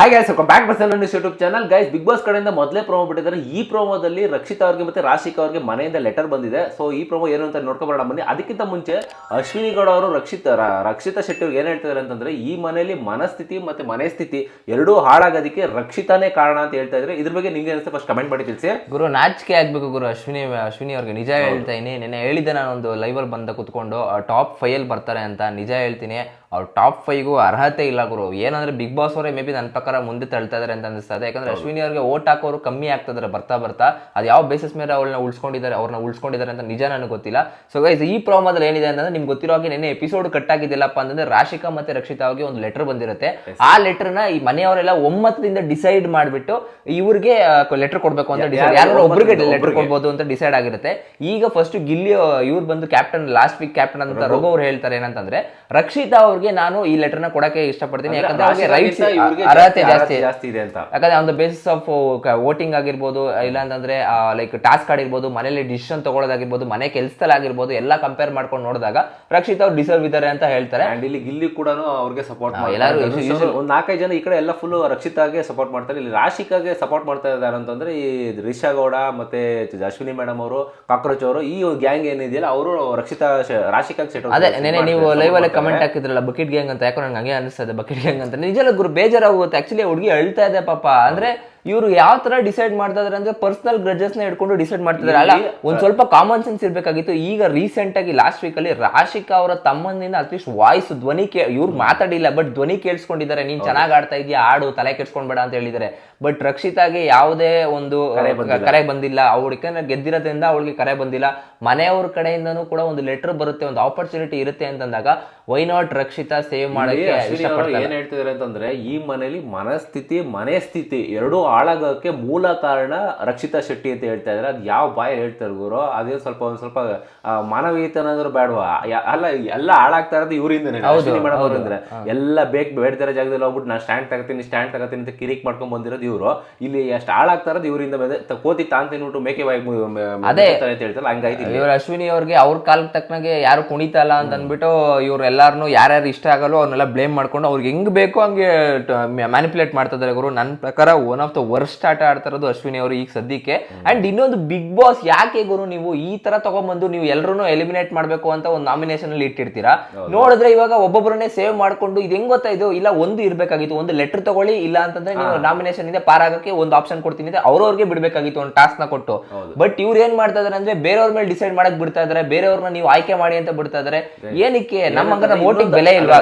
ಹಾಗೆ welcome back person YouTube channel guys Bigg Boss ಕಡೆಯಿಂದ ಮೊದಲೇ ಪ್ರೋಮೋ ಬಿಟ್ಟಿದ್ದಾರೆ. ಈ ಪ್ರೋಮೋದಲ್ಲಿ ರಕ್ಷಿತ್ ಅವ್ರಿಗೆ ಮತ್ತೆ ರಾಶಿಕ್ ಅವ್ರಿಗೆ ಮನೆಯಿಂದ ಲೆಟರ್ ಬಂದಿದೆ. ಸೊ ಈ ಪ್ರೋಮೋ ಏನು ಅಂತ ನೋಡ್ಕೊಬರೋಣ ಬನ್ನಿ. ಅದಕ್ಕಿಂತ ಮುಂಚೆ ಅಶ್ವಿನಿ ಗೌಡ ಅವರು ರಕ್ಷಿತ ರಕ್ಷಿತ ಶೆಟ್ಟಿ ಅವ್ರಿಗೆ ಏನು ಹೇಳ್ತಿದ್ದಾರೆ ಅಂತಂದ್ರೆ ಈ ಮನೆಯಲ್ಲಿ ಮನಸ್ಥಿತಿ ಮತ್ತೆ ಮನೆ ಸ್ಥಿತಿ ಎರಡೂ ಹಾಳಾಗೋದಕ್ಕೆ ರಕ್ಷಿತಾನೇ ಕಾರಣ ಅಂತ ಹೇಳ್ತಾ ಇದ್ರೆ ಇದ್ರ ಬಗ್ಗೆ ನಿಮ್ಗೆ ಅನಿಸುತ್ತೆ ಫಸ್ಟ್ ಕಮೆಂಟ್ ಮಾಡಿ ತಿಳಿಸಿ. ಗುರು ನಾಚಿಕೆ ಆಗ್ಬೇಕು ಗುರು ಅಶ್ವಿನಿ ಅಶ್ವಿನಿ ಅವ್ರಿಗೆ. ನಿಜ ಹೇಳ್ತಾ ಇದೀನಿ ನಿನ್ನೆ ಹೇಳಿದ್ದೆ ನಾನು ಒಂದು ಲೈವಲ್ಲಿ ಬಂದ ಕುತ್ಕೊಂಡು ಟಾಪ್ ಫೈಯಲ್ಲಿ ಬರ್ತಾರೆ ಅಂತ. ನಿಜ ಹೇಳ್ತೀನಿ. ಅವ್ರು ಟಾಪ್ ಫೈವ್ಗೂ ಅರ್ಹತೆ ಇಲ್ಲ ಗುರು. ಏನಂದ್ರೆ ಬಿಗ್ ಬಾಸ್ ಅವರೇ ಮೇ ಬಿ ನನ್ನ ಪ್ರಕಾರ ಮುಂದೆ ತಳ್ತಾ ಇದಾರೆ ಅಂತ ಅನಿಸ್ತದೆ ಯಾಕಂದ್ರೆ ಅಶ್ವಿನಿ ಅವ್ರಿಗೆ ಓಟ್ ಹಾಕೋರು ಕಮ್ಮಿ ಆಗ್ತಿದ್ದಾರೆ ಬರ್ತಾ ಬರ್ತಾ. ಅದು ಯಾವ ಬೇಸಿಸ್ ಮೇಲೆ ಅವಳನ್ನ ಉಳ್ಸ್ಕೊಂಡಿದ್ದಾರೆ ಅವ್ರನ್ನ ಉಳ್ಸ್ಕೊಂಡಿದ್ದಾರೆ ಅಂತ ನಿಜ ನನಗೆ ಗೊತ್ತಿಲ್ಲ. ಸೊ ಗೈಸ್ ಈ ಪ್ರೋಮದಲ್ಲಿ ಏನಿದೆ ಅಂತಂದ್ರೆ ನಿಮ್ಗೆ ಗೊತ್ತಿರೋ ಹಾಗೆ ನೆನ್ನೆ ಎಪಿಸೋಡ್ ಕಟ್ ಆಗಿದ್ದಿಲ್ಲಪ್ಪ ಅಂತಂದ್ರೆ ರಾಶಿಕಾ ಮತ್ತೆ ರಕ್ಷಿತಾ ಅವ್ರಿಗೆ ಒಂದು ಲೆಟರ್ ಬಂದಿರುತ್ತೆ. ಆ ಲೆಟರ್ನ ಈ ಮನೆಯವರೆಲ್ಲ ಒಮ್ಮತದಿಂದ ಡಿಸೈಡ್ ಮಾಡಿಬಿಟ್ಟು ಇವ್ರಿಗೆ ಲೆಟರ್ ಕೊಡ್ಬೇಕು ಅಂತ ಡಿಸೈಡ್ ಯಾರು ಒಬ್ಬರಿಗೆ ಲೆಟರ್ ಕೊಡ್ಬೋದು ಅಂತ ಡಿಸೈಡ್ ಆಗಿರುತ್ತೆ. ಈಗ ಫಸ್ಟ್ ಗಿಲ್ಲಿ ಇವ್ರು ಬಂದು ಕ್ಯಾಪ್ಟನ್ ಲಾಸ್ಟ್ ವೀಕ್ ಕ್ಯಾಪ್ಟನ್ ಅಂತ ರಘು ಅವ್ರು ಹೇಳ್ತಾರೆ ಏನಂತಂದ್ರೆ ರಕ್ಷಿತಾ ಅವ್ರಿಗೆ ನಾನು ಈ ಲೆಟರ್ನ ಕೊಡಕ್ಕೆ ಇಷ್ಟಪಡ್ತೀನಿ. ಯಾಕಂದ್ರೆ ಅವ್ರಿಗೆ ರೈಟ್ಸ್ ಅರ್ಹತೆ ಜಾಸ್ತಿ ಜಾಸ್ತಿ. ಇದೆ ಅಂತ. ಯಾಕಂದ್ರೆ on the basis of voting ಆಗಿರ್ಬೋದು ಇಲ್ಲ ಅಂತಂದ್ರೆ ಲೈಕ್ ಟಾಸ್ಕ್ ಆಡಿರ್ಬೋದು ಮನೇಲಿ ಡಿಸಿಷನ್ ತಗೊಳ್ಳೋದಾಗಿರ್ಬೋದು ಮನೆ ಕೆಲಸದಲ್ಲಿ ಆಗಿರ್ಬೋದು ಎಲ್ಲ ಕಂಪೇರ್ ಮಾಡ್ಕೊಂಡು ನೋಡಿದಾಗ ರಕ್ಷಿತ್ ಅವ್ರು ಡಿಸರ್ವ್ ಇದ್ದಾರೆ ಅಂತ ಹೇಳ್ತಾರೆ. ಅಂಡ್ ಇಲ್ಲಿ ಗಿಲ್ಲಿ ಕೂಡ ಅವ್ರಿಗೆ ಸಪೋರ್ಟ್ ಎಲ್ಲರೂ ಒಂದ್ ನಾಲ್ಕೈದು ಜನ ಈ ಕಡೆ ಎಲ್ಲ ಫುಲ್ ರಕ್ಷಿತಾಗೆ ಸಪೋರ್ಟ್ ಮಾಡ್ತಾರೆ. ಇಲ್ಲಿ ರಾಶಿಕಾಗೆ ಸಪೋರ್ಟ್ ಮಾಡ್ತಾ ಇದ್ದಾರೆ ಅಂತಂದ್ರೆ ಈ ರಿಷಾ ಗೌಡ ಮತ್ತೆ ಅಶ್ವಿನಿ ಮೇಡಮ್ ಅವರು ಕಾಕ್ರೋಚ್ ಅವರು ಈ ಗ್ಯಾಂಗ್ ಏನಿದೆಯಲ್ಲ ಅವರು ರಕ್ಷಿತಾ ರಾಶಿಕಾಗೆ ಸೆಟ್ ಅದೇ ನೀವು ಲೈವ್ ಅಲ್ಲಿ ಕಮೆಂಟ್ ಹಾಕಿದ್ರಲ್ಲ ಬಕೆಟ್ ಗ್ಯಾಂಗ್ ಅಂತ ಯಾಕೋ ನಂಗೆ ಹಂಗೆ ಅನಿಸ್ತದೆ ಬಕೆಟ್ ಗ್ಯಾಂಗ್ ಅಂತ. ನಿಜ ಗುರು ಬೇಜಾರಾಗುತ್ತೆ ಆಕ್ಚುಲಿ ಹುಡುಗಿ ಅಳ್ತಾ ಇದೆ ಪಾಪ. ಅಂದ್ರೆ ಇವ್ರು ಯಾವ ತರ ಡಿಸೈಡ್ ಮಾಡ್ತಾ ಇದಾರೆ ಅಂದ್ರೆ ಪರ್ಸನಲ್ ಗ್ರಜಸ್ನ ಇಟ್ಕೊಂಡು ಡಿಸೈಡ್ ಮಾಡ್ತಿದಾರೆ. ಅಲ್ಲ ಒಂದ್ ಸ್ವಲ್ಪ ಕಾಮನ್ ಸೆನ್ಸ್ ಇರ್ಬೇಕಾಗಿತ್ತು. ಈಗ ರೀಸೆಂಟ್ ಆಗಿ ಲಾಸ್ಟ್ ವೀಕ್ ಅಲ್ಲಿ ರಾಶಿಕಾ ಅವರ ತಮ್ಮನಿಂದ ಅಟ್ಲೀಸ್ಟ್ ವಾಯ್ಸ್ ಧ್ವನಿ ಕೇ ಇವ್ರು ಮಾತಾಡಿಲ್ಲ ಬಟ್ ಧ್ವನಿ ಕೇಳಿಸ್ಕೊಂಡಿದ್ದಾರೆ. ನೀನ್ ಚೆನ್ನಾಗಿ ಆಡ್ತಾ ಇದೀಯ ಆಡು ತಲೆ ಕೆಡ್ಸ್ಕೊಂಡ್ಬೇಡ ಅಂತ ಹೇಳಿದ್ದಾರೆ. ಬಟ್ ರಕ್ಷಿತಾಗೆ ಯಾವುದೇ ಒಂದು ಕರೆ ಬಂದಿಲ್ಲ. ಯಾಕಂದ್ರೆ ಗೆದ್ದಿರೋದ್ರಿಂದ ಅವಳಿಗೆ ಕರೆ ಬಂದಿಲ್ಲ. ಮನೆಯವ್ರ ಕಡೆಯಿಂದನೂ ಕೂಡ ಒಂದು ಲೆಟರ್ ಬರುತ್ತೆ ಒಂದು ಆಪರ್ಚುನಿಟಿ ಇರುತ್ತೆ ಅಂತಂದಾಗ ವೈ ನಾಟ್ ರಕ್ಷಿತಾ ಸೇವ್ ಮಾಡಕ್ಕೆ ಏನ್ ಹೇಳ್ತಿದಾರೆ ಅಂತಂದ್ರೆ ಈ ಮನೇಲಿ ಮನಸ್ಥಿತಿ ಮನೆ ಸ್ಥಿತಿ ಎರಡೂ ಹಾಳಾಗೋಕೆ ಮೂಲ ಕಾರಣ ರಕ್ಷಿತಾ ಶೆಟ್ಟಿ ಅಂತ ಹೇಳ್ತಾ ಇದ್ದಾರೆ. ಅದು ಯಾವ ಬಾಯ ಹೇಳ್ತಾರೆ ಗುರು? ಅದೇ ಸ್ವಲ್ಪ ಒಂದು ಸ್ವಲ್ಪ ಮಾನವೀಯತನಾದ್ರೂ ಬೇಡವಾ? ಅಲ್ಲ ಎಲ್ಲ ಹಾಳಾಗ್ತಾ ಇರೋದು ಇವರಿಂದನೇ. ಮೇಡಮ್ ಅವರಂದ್ರೆ. ಎಲ್ಲ ಬೇಕ್ ಬೇಡ್ತಿರೋ ಜಾಗದಲ್ಲಿ ಹೋಗ್ಬಿಟ್ಟು ನಾನು ಸ್ಟ್ಯಾಂಡ್ ತಗೋತೀನಿ ಸ್ಟ್ಯಾಂಡ್ ತಗೋತೀನಿ ಅಂತ ಕಿರಿಕ್ ಮಾಡ್ಕೊಂಡ್ ಬಂದಿರೋದು ಇವರು. ಇಲ್ಲಿ ಎಷ್ಟು ಹಾಳಾಗ್ತಾ ಇರೋದು ಇವರಿಂದ ಕೋತಿ ತಾಂತೀನಿ ತಿನ್ಬಿಟ್ಟು ಮೇಕೆ ಬಾಯಿ ಅದೇ. ಅಂತ ಹೇಳ್ತಾರೆ. ಹಂಗಾಯ್ತು ಇವರು ಅಶ್ವಿನಿ ಅವ್ರಿಗೆ ಅವ್ರ ಕಾಲಕ್ಕೆ ತಕ್ಕನಾಗೆ ಯಾರು ಕುಣಿತಲ್ಲ ಅಂತ ಅಂದ್ಬಿಟ್ಟು ಇವ್ರು ಎಲ್ಲಾರನು ಯಾರ್ಯಾರು ಇಷ್ಟ ಆಗಲ್ಲೋ ಅವ್ರನ್ನೆಲ್ಲ ಬ್ಲೇಮ್ ಮಾಡ್ಕೊಂಡು ಅವ್ರಿಗೆ ಹೆಂಗ್ ಬೇಕೋ ಹಂಗೆ ಮ್ಯಾನಿಪುಲೇಟ್ ಮಾಡ್ತಾ ಇದಾರೆ ಗುರು. ನನ್ನ ಪ್ರಕಾರ ಒನ್ ಆಫ್ ದ ವರ್ಸ್ಟ್ ಆಟ ಆಡ್ತಿರೋದು ಅಶ್ವಿನಿ ಅವರು ಈಗ ಸದ್ಯಕ್ಕೆ. ಅಂಡ್ ಇನ್ನೊಂದು ಬಿಗ್ ಬಾಸ್ ಯಾಕೆ ಗುರು ನೀವು ಈ ತರ ತಗೊಂಡ್ಬಂದು ನೀವು ಎಲ್ಲರೂ ಎಲಿಮಿನೇಟ್ ಮಾಡಬೇಕು ಅಂತ ಒಂದು ನಾಮಿನೇಷನ್ ಅಲ್ಲಿ ಇಟ್ಟಿರ್ತೀರಾ? ನೋಡಿದ್ರೆ ಇವಾಗ ಒಬ್ಬೊಬ್ಬರನ್ನೇ ಸೇವ್ ಮಾಡ್ಕೊಂಡು ಇದು ಹೆಂಗ್ ಗೊತ್ತಾ ಇದು? ಇಲ್ಲ ಒಂದು ಇರಬೇಕಾಗಿತ್ತು ಒಂದು ಲೆಟರ್ ತಗೊಳ್ಳಿ ಇಲ್ಲ ಅಂತಂದ್ರೆ ನೀವು ನಾಮಿನೇಷನ್ ಇದೆ ಪಾರಾಗಕ್ಕೆ ಒಂದು ಆಪ್ಷನ್ ಕೊಡ್ತೀನಿ ಅವ್ರವ್ರಿಗೆ ಬಿಡಬೇಕಾಗಿತ್ತು ಒಂದು ಟಾಸ್ಕ್ನ ಕೊಟ್ಟು. ಬಟ್ ಇವ್ರು ಏನ್ ಮಾಡ್ತಾ ಇದಾರೆ ಅಂದ್ರೆ ಬೇರೆಯವ್ರ ಮೇಲೆ ಡಿಸೈಡ್ ಮಾಡಕ್ ಬಿಡ್ತಾ ಇದಾರೆ ಬೇರೆಯವ್ರನ್ನ ನೀವು ಆಯ್ಕೆ ಮಾಡಿ ಅಂತ ಬಿಡ್ತಾ ಇದಾರೆ. ಏನಕ್ಕೆ? ನಮ್ಮ ವೋಟಿಂಗ್ ಬೆಲೆ ಇಲ್ವಾ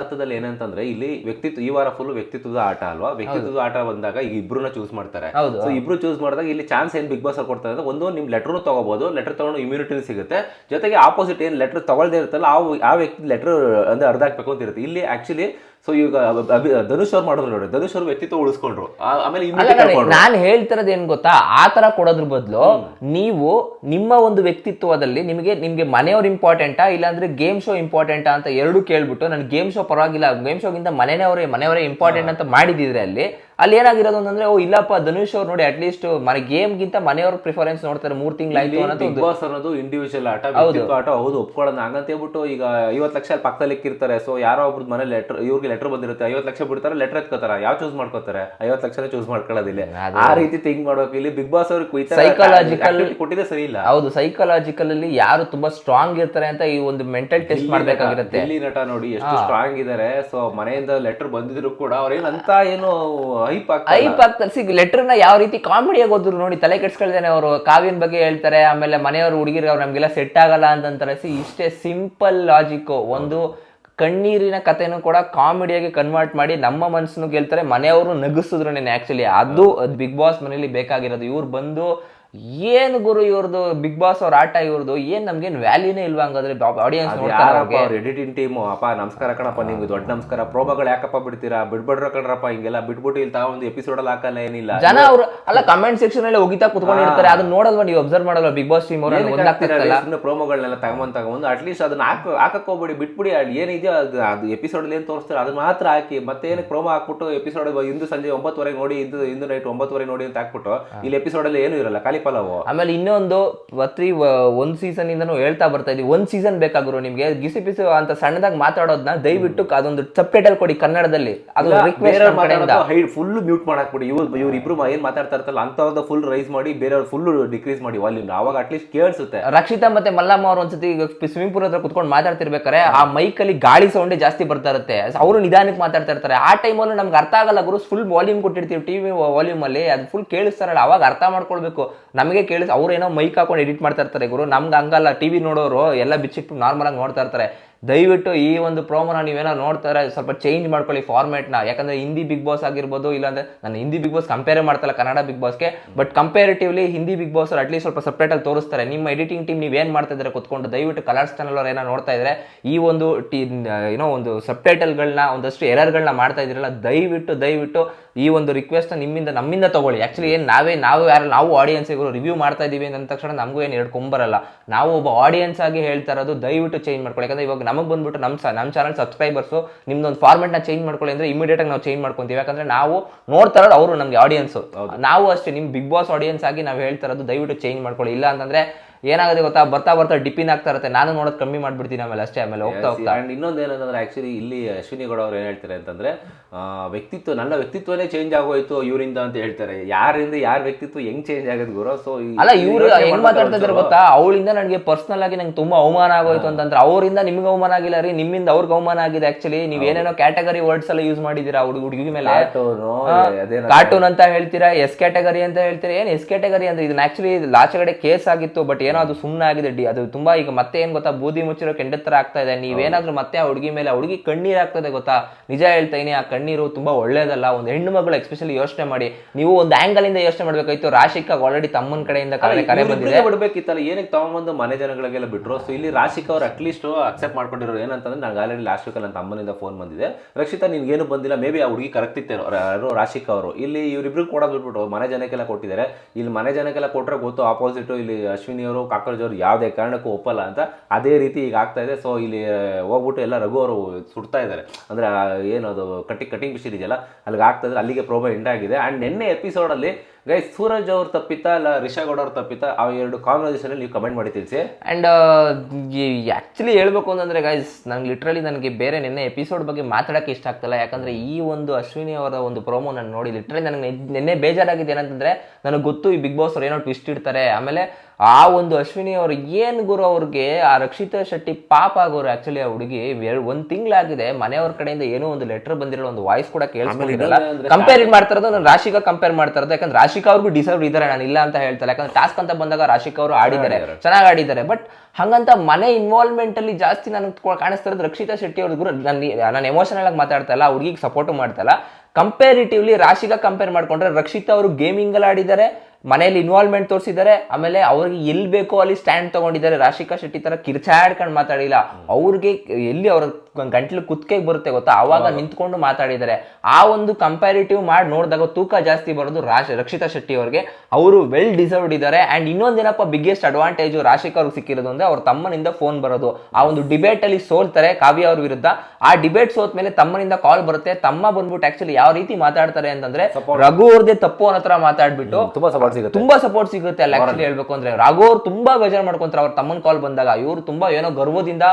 ಅರ್ಥದಲ್ಲಿ ಏನಂತಂದ್ರೆ ಇಲ್ಲಿ ವ್ಯಕ್ತಿತ್ವ ಈ ವಾರ ಫುಲ್ ವ್ಯಕ್ತಿತ್ವದ ಆಟ ಅಲ್ವಾ? ವ್ಯಕ್ತಿತ್ವದ ಆಟ ಬಂದಾಗ ಈಗ ಇಬ್ರನ್ನ ಚೂಸ್ ಮಾಡ್ತಾರೆ. ಸೊ ಇಬ್ರು ಚೂಸ್ ಮಾಡಿದಾಗ ಇಲ್ಲಿ ಚಾನ್ಸ್ ಏನ್ ಬಿಗ್ ಬಾಸ್ ಅಲ್ಲಿ ಕೊಡ್ತಾರೆ ಅಂದ್ರೆ ಒಂದು ನಿಮ್ ಲೆಟರ್ ತಗೋಬಹುದು ಲೆಟರ್ ತಗೊಂಡು ಇಮ್ಯುನಿಟಿ ಸಿಗುತ್ತೆ. ಜೊತೆಗೆ ಆಪೋಸಿಟ್ ಏನ್ ಲೆಟರ್ ತಗೊಳ್ದೇ ಇರುತ್ತಲ್ಲ ಆ ಆ ವ್ಯಕ್ತಿ ಲೆಟರ್ ಅಂದ್ರೆ ಅರ್ಧ ಹಾಕ್ಬೇಕು ಅಂತ ಇರುತ್ತೆ. ಇಲ್ಲಿ ಆಕ್ಚುಲಿ ಸೊ ಈಗ ಧನುಷ್ ಅವ್ರು ಮಾಡಿದ್ರು ನೋಡಿ ಧನುಷ್ ಅವ್ರ ವ್ಯಕ್ತಿತ್ವ ಉಳಿಸ್ಕೊಂಡ್ರು. ಆಮೇಲೆ ನಾನು ಹೇಳ್ತಿರೋದು ಏನ್ ಗೊತ್ತಾ? ಆ ತರ ಕೊಡೋದ್ರ ಬದಲು ನೀವು ನಿಮ್ಮ ಒಂದು ವ್ಯಕ್ತಿತ್ವದಲ್ಲಿ ನಿಮಗೆ ನಿಮ್ಗೆ ಮನೆಯವ್ರು ಇಂಪಾರ್ಟೆಂಟಾ ಇಲ್ಲಾಂದ್ರೆ ಗೇಮ್ ಶೋ ಇಂಪಾರ್ಟೆಂಟಾ ಅಂತ ಎರಡು ಕೇಳ್ಬಿಟ್ಟು ನನ್ ಗೇಮ್ ಶೋ ಪರವಾಗಿಲ್ಲ. ಗೇಮ್ ಶೋಗಿಂತ ಮನೆಯವರೇ ಮನೆಯವರೇ ಇಂಪಾರ್ಟೆಂಟ್ ಅಂತ ಮಾಡಿದಿದ್ರೆ ಅಲ್ಲಿ ಅಲ್ಲಿ ಏನಾಗಿರೋದು ಅಂತಂದ್ರೆ ಓ ಇಲ್ಲಪ್ಪ ಧನುಷ್ ಅವ್ರು ನೋಡಿ ಅಟ್ಲೀಸ್ಟ್ ಮನೆ ಗೇಮ್ಗಿಂತ ಮನೆಯವ್ರ ಪ್ರಿಫರೆನ್ಸ್ ನೋಡ್ತಾರೆ. ಮೂರ್ ತಿಂಗಳಾಯ್ತು ಅನ್ನೋದು ಬಾಸ್ ಅನ್ನೋದು ಇಂಡಿವಿಜುವಲ್ ಆಟ ವ್ಯಕ್ತಿತ್ವ ಆಟ ಹೌದು ಒಪ್ಕೊಳ್ಳೋಣ ಹಂಗಂತ ಹೇಳ್ಬಿಟ್ಟು ಈಗ ಐವತ್ತು ಲಕ್ಷ ಪಕ್ಕದಲ್ಲಿ ಇಕ್ಕಿರ್ತಾರೆ ಸೊ ಯಾರೋ ಒಬ್ರದ್ದು ಮನೆ ಲೆಟರ್ ಇವ್ರಿಗೆ ಲೆಟರ್ ಬಂದಿರುತ್ತೆ ಐವತ್ತು ಲಕ್ಷ ಬಿಡ್ತಾರೆ ಲೆಟರ್ ಎತ್ಕೋತಾರ. ಯಾವ ಚೂಸ್ ಮಾಡ್ಕೋತಾರೆ? ಐವತ್ತು ಲಕ್ಷ ಚೂಸ್ ಮಾಡ್ಕೊಳ್ಳೋದಿಲ್ಲ ಆ ರೀತಿ ಥಿಂಕ್ ಮಾಡ್ಬೇಕು ಇಲ್ಲಿ ಬಿಗ್ ಬಾಸ್ ಅವ್ರಿಗೆ ಸೈಕಾಲಜಿಕಲ್ ಕೊಟ್ಟಿದೆ ಸರಿ ಇಲ್ಲ. ಹೌದು ಸೈಕಾಲಜಿಕಲ್ ಅಲ್ಲಿ ಯಾರು ತುಂಬಾ ಸ್ಟ್ರಾಂಗ್ ಇರ್ತಾರೆ ಅಂತ ಈ ಒಂದು ಮೆಂಟಲ್ ಟೆಸ್ಟ್ ಮಾಡ್ಬೇಕಾಗಿರುತ್ತೆ. ಇಲ್ಲಿ ನಟ ನೋಡಿ ಎಷ್ಟು ಸ್ಟ್ರಾಂಗ್ ಇದಾರೆ ಸೊ ಮನೆಯಿಂದ ಲೆಟರ್ ಬಂದಿದ್ರು ಕೂಡ ಅವ್ರೇನು ಅಂತ ಏನು ಹೈಪ್ ಹೈಪ್ ಆಗ್ತಾರೆ ಸಿ ನ ಯಾವ ರೀತಿ ಕಾಮಿಡಿಯಾಗಿ ಹೋದ್ರು ನೋಡಿ ತಲೆ ಕೆಡ್ಸ್ಕೊಳ್ತಾನೆ ಅವರು ಕಾವ್ಯನ ಬಗ್ಗೆ ಹೇಳ್ತಾರೆ ಆಮೇಲೆ ಮನೆಯವರು ಹುಡುಗಿರು ಅವ್ರು ನಮಗೆಲ್ಲ ಸೆಟ್ ಆಗಲ್ಲ ಅಂತಂತಾರೆ ಸಿ ಇಷ್ಟೇ ಸಿಂಪಲ್ ಲಾಜಿಕ್ ಒಂದು. ಕಣ್ಣೀರಿನ ಕಥೆನೂ ಕೂಡ ಕಾಮಿಡಿಯಾಗಿ ಕನ್ವರ್ಟ್ ಮಾಡಿ ನಮ್ಮ ಮನಸ್ಸನ್ನು ಗೆಲ್ತಾರೆ ಮನೆಯವರು ನಗಿಸಿದ್ರು ಆ್ಯಕ್ಚುಲಿ ಆಕ್ಚುಲಿ ಅದು ಬಿಗ್ ಬಾಸ್ ಮನೇಲಿ ಬೇಕಾಗಿರೋದು. ಇವ್ರು ಬಂದು ಏನು ಗುರು ಇವ್ರದ್ದು ಬಿಗ್ ಬಾಸ್ ಅವ್ರ ಆಟ ಇವ್ರದ್ದು ಏನ್ ನಮ್ಗೇನ್ ವ್ಯಾಲ್ಯೂನೇ ಇಲ್ವಾ ಹಂಗಾದ್ರೆ? ಆಡಿಯನ್ಸ್ ಅವ್ರ ಎಡಿಟಿಂಗ್ ಟೀಮು ಅಪ್ಪ ನಮಸ್ಕಾರ ಕಣಪ್ಪ ನಿಮ್ಗೆ ದೊಡ್ಡ ನಮಸ್ಕಾರ. ಪ್ರೋಮಗಳು ಯಾಕಪ್ಪ ಬಿಡ್ತೀರಾ? ಬಿಡ್ಬಿಡ್ರ ಕಣ್ರಪ್ಪ ಹಿಂಗೆಲ್ಲ ಬಿಟ್ಬಿಟ್ಟು ಇಲ್ಲಿ ತಾವೊಂದು ಎಪಿಸೋಡ್ ಅಲ್ಲಿ ಹಾಕಲ್ಲ ಏನಿಲ್ಲ. ಜನ ಅವ್ರು ಅಲ್ಲ ಕಮೆಂಟ್ ಸೆಕ್ಷನ್ ಅಲ್ಲಿ ಹೋಗಿತಾ ಕುತ್ಕೊಂಡಿರ್ತಾರೆ. ಅದನ್ನ ನೋಡಲ್ವಾ ನೀವು ಅಬ್ಸರ್ವ್ ಮಾಡಲ್ವಾ ಬಿಗ್ ಬಾಸ್ ಟೀಮ್ ಅವರು ಪ್ರೋಮೋಗಳನ್ನೆಲ್ಲ ತಗೊಂಡ್ ತಗೊಂಡು ಅಟ್ಲೀಸ್ಟ್ ಅದನ್ನ ಹಾಕ ಹಾಕಕ್ ಹೋಗ್ಬಿಡಿ ಬಿಟ್ಬಿಡಿ. ಅಲ್ಲಿ ಏನಿದೆಯೋ ಅದು ಅದು ಎಪಿಸೋಡ್ ಏನು ತೋರಿಸ್ತಾರೆ ಅದನ್ನ ಮಾತ್ರ ಹಾಕಿ. ಮತ್ತೆ ಏನಕ್ಕೆ ಪ್ರೋಮೋ ಹಾಕ್ಬಿಟ್ಟು ಎಪಿಸೋಡ್ ಇಂದು ಸಂಜೆ ಒಂಬತ್ತುವರೆಗೆ ನೋಡಿ ಇಂದು ಇಂದು ನೈಟ್ ಒಂಬತ್ತುವರೆ ನೋಡಿ ಅಂತ ಹಾಕ್ಬಿಟ್ಟು ಇಲ್ಲಿ ಎಪಿಸೋಡ್ ಅಲ್ಲಿ ಏನು ಇರಲ್ಲ. ಖಾಲಿ ಪಲಾವು ಆಮೇಲೆ ಇನ್ನೊಂದು ಪತ್ರಿ ಒಂದ್ ಸೀಸನ್ ಇಂದನು ಹೇಳ್ತಾ ಬರ್ತಾ ಇದೀವಿ. ಒಂದ್ ಸೀಸನ್ ಬೇಕಾದ್ರು ನಿಮ್ಗೆ? ಗಿಸಿ ಪಿಸು ಅಂತ ಸಣ್ಣದಾಗಿ ಮಾತಾಡೋದ್ನ ದಯವಿಟ್ಟು ಅದೊಂದು ಸಬ್ಟೈಟಲ್ ಕೊಡಿ ಕನ್ನಡದಲ್ಲಿ. ಅದು ರಿಕ್ವೆಸ್ಟ್ ಫುಲ್ ಮ್ಯೂಟ್ ಮಾಡಾಕ್ಬಿಡಿ. ಇವ್ರು ಇವ್ರು ಇಬ್ರು ಏನ್ ಮಾತಾಡ್ತಾ ಇರ್ತಲ್ಲ ಅಂತವ್ರದ ಫುಲ್ ರೈಸ್ ಮಾಡಿ ಬೇರೆಯವ್ರು ಫುಲ್ ಡಿಕ್ರೀಸ್ ಮಾಡಿ ವಾಲ್ಯೂಮ್ ಅವಾಗ ಅಟ್ಲೀಸ್ಟ್ ಕೇಳಿಸುತ್ತೆ. ರಕ್ಷಿತಾ ಮತ್ತೆ ಮಲ್ಲಮ್ಮ ಅವ್ರ ಒಂದ್ಸತಿ ಸ್ವಿಮ್ಮಿಂಗ್ ಪೂಲ್ ಹತ್ರ ಕುತ್ಕೊಂಡು ಮಾತಾಡ್ತಿರ್ಬೇಕಾರೆ ಆ ಮೈಕ್ ಅಲ್ಲಿ ಗಾಳಿ ಸೌಂಡೇ ಜಾಸ್ತಿ ಬರ್ತಾ ಇರುತ್ತೆ. ಅವರು ನಿಧಾನಕ್ಕೆ ಮಾತಾಡ್ತಾ ಇರ್ತಾರೆ. ಆ ಟೈಮಲ್ಲೂ ನಮ್ಗೆ ಅರ್ಥ ಆಗಲ್ಲ ಗುರು. ಫುಲ್ ವಾಲ್ಯೂಮ್ ಕೊಟ್ಟಿರ್ತೀವಿ ಟಿವಿ ವಾಲ್ಯೂಮ್ ಅಲ್ಲಿ. ಅದು ಫುಲ್ ಕೇಳಿಸ್ತಾರಲ್ಲ ಅವಾಗ ಅರ್ಥ ಮಾಡ್ಕೊಳ್ಬೇಕು. ನಮಗೆ ಕೇಳಿಸ್ ಅವ್ರು ಏನೋ ಮೈಕ್ ಹಾಕೊಂಡು ಎಡಿಟ್ ಮಾಡ್ತಾ ಇರ್ತಾರೆ ಗುರು. ನಮ್ಗೆ ಹಂಗಲ್ಲ ಟಿ ವಿ ನೋಡೋರು ಎಲ್ಲ ಬಿಚ್ಚಿಟ್ಟು ನಾರ್ಮಲ್ ಆಗಿ ನೋಡ್ತಾ ಇರ್ತಾರೆ. ದಯವಿಟ್ಟು ಈ ಒಂದು ಪ್ರೋಮೋನ ನೀವೇನೋ ನೋಡ್ತಾರೆ, ಸ್ವಲ್ಪ ಚೇಂಜ್ ಮಾಡ್ಕೊಳ್ಳಿ ಫಾರ್ಮೇಟ್ನ ಯಾಕಂದ್ರೆ ಹಿಂದಿ ಬಿಗ್ ಬಾಸ್ ಆಗಿರ್ಬೋದು, ಇಲ್ಲಾಂದ್ರೆ ನಾನು ಹಿಂದಿ ಬಿಗ್ ಬಾಸ್ ಕಂಪೇರ್ ಮಾಡ್ತಲ್ಲ Kannada Bigg ಬಾಸ್ಗೆ but comparatively Hindi Bigg Boss at least ಸ್ವಲ್ಪ ಸಪ್ರೇಟಲ್ಲಿ ತೋರಿಸ್ತಾರೆ. ನಿಮ್ಮ ಎಡಿಟಿಂಗ್ ಟೀಮ್ ನೀವು ಏನು ಮಾಡ್ತಾ ಇದ್ದಾರೆ ಕುತ್ಕೊಂಡು, ದಯವಿಟ್ಟು ಕಲರ್ಸ್ ಚಾನಲ್ ಅವ್ರು ಏನೋ ನೋಡ್ತಾ ಇದ್ದರೆ ಈ ಒಂದು ಟಿ, ಏನೋ ಒಂದು ಸಬ್ಟೈಟಲ್ಗಳನ್ನ ಒಂದಷ್ಟು ಎರರ್ಗಳನ್ನ ಮಾಡ್ತಾ ಇದ್ರಲ್ಲ ದಯವಿಟ್ಟು ದಯವಿಟ್ಟು ಈ ಒಂದು ರಿಕ್ವೆಸ್ಟ್ ನಿಮ್ಮಿಂದ, ನಮ್ಮಿಂದ ತಗೊಳ್ಳಿ. ಆಕ್ಚುಲಿ ಏನು ನಾವೇ, ನಾವು ಯಾರು, ನಾವು ಆಡಿಯನ್ಸ್ಗಳು ರಿವ್ಯೂ ಮಾಡ್ತಾ ಇದೀವಿ ಅಂದ ತಕ್ಷಣ ನಮಗೂ ಏನು ಹೇಳ್ಕೊಂಬರಲ್ಲ ನಾವು ಒಬ್ಬ ಆಡಿಯನ್ಸ್ ಆಗಿ ಹೇಳ್ತಾ ಇರೋದು ದಯವಿಟ್ಟು ಚೇಂಜ್ ಮಾಡ್ಕೊಳ್ಳಿ. ಯಾಕಂದ್ರೆ ಇವಾಗ ನಮಗೆ ಬಂದ್ಬಿಟ್ಟು ನಮ್ಮ ಸ ನಮ್ಮ ಚಾನಲ್ ಸಬ್ಸ್ಕ್ರೈಬರ್ಸು ನಿಮ್ದೊಂದು ಫಾರ್ಮೆಟ್ನ ಚೇಂಜ್ ಮಾಡ್ಕೊಳ್ಳಿ ಅಂದರೆ ಇಮಿಡಿಯೇಟ್ ಆಗಿ ನಾವು ಚೇಂಜ್ ಮಾಡ್ಕೊತೀವಿ. ಯಾಕಂದ್ರೆ ನಾವು ನೋಡ್ತಾ ಇರೋದು ಅವರು ನಮಗೆ ಆಡಿಯನ್ಸು ನಾವು ಅಷ್ಟೇ ನಿಮ್ಮ ಬಿಗ್ ಬಾಸ್ ಆಡಿಯನ್ಸ್ ಆಗಿ ನಾವು ಹೇಳ್ತಾ ಇರೋದು ದಯವಿಟ್ಟು ಚೇಂಜ್ ಮಾಡ್ಕೊಳ್ಳಿ. ಇಲ್ಲ ಅಂತಂದ್ರೆ ಏನಾಗುತ್ತೆ ಗೊತ್ತಾ? ಬರ್ತಾ ಬರ್ತಾ ಡಿಪಿನ್ ಆಗ್ತಾ ಇರುತ್ತೆ. ನಾನು ನೋಡೋದು ಕಮ್ಮಿ ಮಾಡ್ಬಿಡ್ತೀನಿ ಆಮೇಲೆ ಅಷ್ಟೇ ಆಮೇಲೆ ಹೋಗ್ತಾ ಹೋಗ್ತಾ. ಅಂಡ್ ಇನ್ನೊಂದು ಏನಂತಂದ್ರೆ ಆಕ್ಚುಲಿ ಇಲ್ಲಿ ಅಶ್ವಿನಿ ಗೌಡ ಅವ್ರು ಏನು ಹೇಳ್ತಾರೆ ಅಂತಂದ್ರೆ ವ್ಯಕ್ತಿತ್ವ ನನ್ನ ವ್ಯಕ್ತಿತ್ವನೇ ಚೇಂಜ್ ಆಗೋಯ್ತು ಇವರಿಂದ ಅಂತ ಹೇಳ್ತಾರೆ. ಯಾರಿಂದ ಯಾರ ವ್ಯಕ್ತಿತ್ವ ಹೆಂಗ್ ಚೇಂಜ್ ಆಗೋದು ಗುರು? ಸೊ ಅಲ್ಲ ಇವ್ರು ಹೆಂಗ್ ಮಾತಾಡ್ತಾ ಇದಾರೆ ಗೊತ್ತಾ? ಅವಳಿಂದ ನನಗೆ ಪರ್ಸನಲ್ ಆಗಿ ನಂಗೆ ತುಂಬಾ ಅವಮಾನ ಆಗೋಯ್ತು ಅಂತಂದ್ರೆ ಅವರಿಂದ ನಿಮ್ಗೆ ಅವಮಾನ ಆಗಿಲ್ಲ ರೀ ನಿಮ್ಮಿಂದ ಅವ್ರಿಗೆ ಅವಮಾನ ಆಗಿದೆ ಆಕ್ಚುಲಿ ನೀವ್ ಏನೇನೋ ಕ್ಯಾಟಗರಿ ವರ್ಡ್ಸ್ ಎಲ್ಲ ಯೂಸ್ ಮಾಡಿದೀರಾ ಹುಡುಗ ಹುಡುಗಿ ಮೇಲೆ? ಕಾರ್ಟೂನ್ ಅಂತ ಹೇಳ್ತೀರಾ? ಎಸ್ ಕ್ಯಾಟಗರಿ ಅಂತ ಹೇಳ್ತೀರಾ? ಏನ್ ಎಸ್ ಕ್ಯಾಟಗರಿ ಅಂದ್ರೆ ಇದನ್ನ ಆಕ್ಚುಲಿ ಲಾಚಗಡೆ ಕೇಸ್ ಆಗಿತ್ತು ಬಟ್ ಏನೋ ಅದು ಸುಮ್ಮನೆ ಆಗಿದೆ ಡಿ ಅದು ತುಂಬಾ ಈಗ ಮತ್ತೆ ಏನ್ ಗೊತ್ತಾ ಬೂದಿ ಮುಚ್ಚಿರೋ ಕೆಂಡ ತರ ಆಗ್ತಾ ಇದೆ. ನೀವೇನಾದ್ರೂ ಮತ್ತೆ ಆ ಹುಡುಗಿ ಮೇಲೆ ಆ ಹುಡುಗಿ ಕಣ್ಣೀರ್ ಆಗ್ತದೆ ಗೊತ್ತಾ? ನಿಜ ಹೇಳ್ತಾ ಇದೀನಿ ಆ ಕಣ್ಣೀರು ತುಂಬಾ ಒಳ್ಳೇದಲ್ಲ. ಒಂದು ಹೆಣ್ಣು ಮಗಳು ಎಸ್ಪೆಷಲಿ ಯೋಚನೆ ಮಾಡಿ. ನೀವು ಒಂದು ಆಂಗಲ್ ಇಂದ ಯೋಚನೆ ಮಾಡ್ಬೇಕಾಯ್ತು. ರಾಶಿಕ್ ಆಲ್ರೆಡಿ ತಮ್ಮನ ಕಡೆಯಿಂದ ಕರೆ ಕರೆ ಬಂದಿದೆ. ಬಿಡ್ಬೇಕಿತ್ತಲ್ಲ ಏನಕ್ಕೆ ತಗೊಂಬಂದು ಮನೆ ಜನಗಳಿಗೆಲ್ಲ ಬಿಟ್ರು? ಸೊ ಇಲ್ಲಿ ರಾಶಿಕ್ ಅವ್ರು ಅಟ್ಲೀಸ್ಟ್ ಅಕ್ಸೆಪ್ಟ್ ಮಾಡ್ಕೊಂಡಿರೋ ಏನಂತಂದ್ರೆ ನಂಗೆ ಆಲ್ರೆಡಿ ಲಾಸ್ಟ್ ವೀಕಲ್ಲಿ ನನ್ನ ತಮ್ಮನಿಂದ ಫೋನ್ ಬಂದಿದೆ. ರಕ್ಷಿತಾ ನಿನ್ಗೇನು ಬಂದಿಲ್ಲ ಮೇ ಬಿ ಆ ಹುಡುಗಿ ಕರೆಕ್ಟ್ ಇತ್ತೇನೋ ರಾಶಿಕ್ ಅವರು. ಇಲ್ಲಿ ಇವ್ರಿಬ್ರು ಕೂಡ ಬಿಟ್ಬಿಟ್ಟು ಮನೆ ಜನಕ್ಕೆಲ್ಲ ಕೊಟ್ಟಿದ್ದಾರೆ. ಇಲ್ಲಿ ಮನೆ ಜನಕ್ಕೆಲ್ಲ ಕೊಟ್ಟರೆ ಗೊತ್ತು ಆಪೋಸಿಟ್ ಇಲ್ಲಿ ಅಶ್ವಿನಿ ಅವರು ಕಾಕರಾಜ್ ಜೋರು ಯಾವುದೇ ಕಾರಣಕ್ಕೂ ಒಪ್ಪಲ್ಲ ಅಂತ ಅದೇ ರೀತಿ ಈಗ ಆಗ್ತಾ ಇದೆ. ಸೊ ಇಲ್ಲಿ ಹೋಗ್ಬಿಟ್ಟು ಎಲ್ಲ ರಘು ಅವರು ಸುಡ್ತಾ ಇದ್ದಾರೆ. ಅಂದರೆ ಏನು ಅದು ಕಟ್ಟಿಂಗ್ ಕಟಿಂಗ್ ಮಿಷಿನ್ ಇದೆಯಲ್ಲ, ಅಲ್ಲಿಗೆ ಆಗ್ತಾ ಇದ್ರೆ ಅಲ್ಲಿಗೆ ಪ್ರೋಮೋ ಎಂಡ್ ಆಗಿದೆ. ಆ್ಯಂಡ್ ನಿನ್ನೆ ಎಪಿಸೋಡಲ್ಲಿ ಗೈ ಸೂರಜ್ ಅವ್ರು ತಪ್ಪಿತ ಇಲ್ಲ ರಿಷಾಗೌಡ ಅವ್ರು ತಪ್ಪಿತ, ಆ ಎರಡು ಕಾನ್ವರ್ಸೇಷನ್ ನೀವು ಕಮೆಂಟ್ ಮಾಡಿ ತಿಳಿಸಿ ಅಂಡ್ ಆಕ್ಚುಲಿ ಹೇಳ್ಬೇಕು ಅಂತಂದರೆ ಗೈಸ್ ನಂಗೆ ಲಿಟ್ರಲಿ ನನಗೆ ಬೇರೆ ನಿನ್ನೆ ಎಪಿಸೋಡ್ ಬಗ್ಗೆ ಮಾತಾಡಕ್ಕೆ ಇಷ್ಟ ಆಗ್ತಿಲ್ಲ. ಯಾಕಂದ್ರೆ ಈ ಒಂದು ಅಶ್ವಿನಿ ಅವರ ಒಂದು ಪ್ರೋಮೋ ನಾನು ನೋಡಿ ಲಿಟ್ರಲಿ ನನಗೆ ನಿನ್ನೆ ಬೇಜಾರಾಗಿದೆ ಏನಂತಂದ್ರೆ, ನನಗೆ ಗೊತ್ತು ಈ ಬಿಗ್ ಬಾಸ್ ಅವ್ರು ಏನೋ ಟ್ವಿಸ್ಟ್ ಇಡ್ತಾರೆ. ಆಮೇಲೆ ಆ ಒಂದು ಅಶ್ವಿನಿ ಅವರು ಏನ್ ಗುರು ಅವ್ರಿಗೆ ಆ ರಕ್ಷಿತಾ ಶೆಟ್ಟಿ ಪಾಪ ಆಗೋರು ಆಕ್ಚುಲಿ ಆ ಹುಡುಗಿ ಒಂದ್ ತಿಂಗಳಾಗಿದೆ ಮನೆಯವ್ರ ಕಡೆಯಿಂದ ಏನೋ ಒಂದು ಲೆಟರ್ ಬಂದಿರೋ ಒಂದು ವಾಯ್ಸ್ ಕೂಡ ಕೇಳಿಸ್ಕೊಂಡಿರಲ್ಲ. ಕಂಪೇರ್ ಮಾಡ್ತಾ ಇರೋದು ನಾನು ರಾಶಿಕಾ ಕಂಪೇರ್ ಮಾಡ್ತಾ ಇರೋದು ಯಾಕಂದ್ರೆ ರಾಶಿಕಾ ಅವ್ರಿಗೂ ಡಿಸರ್ವ್ ಇದ್ದಾರೆ ನಾನು ಇಲ್ಲ ಅಂತ ಹೇಳ್ತಾರೆ. ಯಾಕಂದ್ರೆ ಟಾಸ್ಕ್ ಅಂತ ಬಂದಾಗ ರಾಶಿಕಾ ಅವರು ಆಡಿದ್ದಾರೆ ಚೆನ್ನಾಗಿ ಆಡಿದ್ದಾರೆ. ಬಟ್ ಹಂಗಂತ ಮನೆ ಇನ್ವಾಲ್ವ್ಮೆಂಟ್ ಅಲ್ಲಿ ಜಾಸ್ತಿ ನನಗೆ ಕಾಣಿಸ್ತಾ ಇರೋದು ರಕ್ಷಿತಾ ಶೆಟ್ಟಿ ಅವ್ರ ಗುರು. ನಾನು ಎಮೋಷನಲ್ ಆಗಿ ಮಾತಾಡ್ತಾ ಇಲ್ಲ ಹುಡುಗಿಗೆ ಸಪೋರ್ಟ್ ಮಾಡ್ತಾ ಇಲ್ಲ. ಕಂಪೇರಿಟಿವ್ಲಿ ರಾಶಿಗಾ ಕಂಪೇರ್ ಮಾಡ್ಕೊಂಡ್ರೆ ರಕ್ಷಿತಾ ಅವರು ಗೇಮಿಂಗ್ ಅಲ್ಲಿ ಆಡಿದ್ದಾರೆ ಮನೆಯಲ್ಲಿ ಇನ್ವಾಲ್ವ್ಮೆಂಟ್ ತೋರಿಸಿದ್ದಾರೆ ಆಮೇಲೆ ಅವ್ರಿಗೆ ಎಲ್ಲಿ ಬೇಕೋ ಅಲ್ಲಿ ಸ್ಟ್ಯಾಂಡ್ ತಗೊಂಡಿದ್ದಾರೆ. ರಾಶಿಕಾ ಶೆಟ್ಟಿ ತರ ಕಿರ್ಚಾಡ್ಕೊಂಡು ಮಾತಾಡಿಲ್ಲ. ಅವ್ರಿಗೆ ಎಲ್ಲಿ ಅವ್ರ ಗಂಟ್ಲು ಕುತ್ತಿಗೆ ಬರುತ್ತೆ ಗೊತ್ತಾ? ಅವಾಗ ನಿಂತ್ಕೊಂಡು ಮಾತಾಡಿದ್ದಾರೆ. ಆ ಒಂದು ಕಂಪ್ಯಾರಿಟಿವ್ ಮಾಡಿ ನೋಡಿದಾಗ ತೂಕ ಜಾಸ್ತಿ ಬರೋದು ರಾಶ್ ರಕ್ಷಿತಾ ಶೆಟ್ಟಿ ಅವ್ರಿಗೆ. ಅವರು ವೆಲ್ ಡಿಸರ್ವ್ಡ್ ಇದ್ದಾರೆ. ಅಂಡ್ ಇನ್ನೊಂದೇನಪ್ಪ ಬಿಗ್ಗೆಸ್ಟ್ ಅಡ್ವಾಂಟೇಜ್ ರಾಶಿಕಾ ಅವ್ರಿಗೆ ಸಿಕ್ಕಿರೋದು ಅಂದ್ರೆ ಅವ್ರ ತಮ್ಮನಿಂದ ಫೋನ್ ಬರೋದು. ಆ ಒಂದು ಡಿಬೇಟ್ ಅಲ್ಲಿ ಸೋಲ್ತಾರೆ ಕಾವ್ಯ ಅವ್ರ ವಿರುದ್ಧ. ಆ ಡಿಬೇಟ್ ಸೋತ್ ಮೇಲೆ ತಮ್ಮನಿಂದ ಕಾಲ್ ಬರುತ್ತೆ. ತಮ್ಮ ಬಂದ್ಬಿಟ್ಟು ಆಕ್ಚುಲಿ ಯಾವ ರೀತಿ ಮಾತಾಡ್ತಾರೆ ಅಂತಂದ್ರೆ ರಘು ಅವ್ರದೇ ತಪ್ಪು ಅನ್ನೋ ತರ ಮಾತಾಡ್ಬಿಟ್ಟು ತುಂಬಾ ಸಪೋರ್ಟ್ ಸಿಗುತ್ತೆ. ತುಂಬಾ ಸಪೋರ್ಟ್ ಸಿಗುತ್ತೆ ಅಲ್ಲಿ ಆಕ್ಚುಲಿ ಹೇಳ್ಬೇಕು ಅಂದ್ರೆ. ರಾಘವ್ ಅವ್ರು ತುಂಬಾ ಬೇಜಾರ್ ಮಾಡ್ಕೊಂತಾರೆ. ಅವ್ರ ತಮ್ಮನ್ ಕಾಲ್ ಬಂದಾಗ ಇವ್ರು ತುಂಬಾ ಏನೋ ಗರ್ವದಿಂದ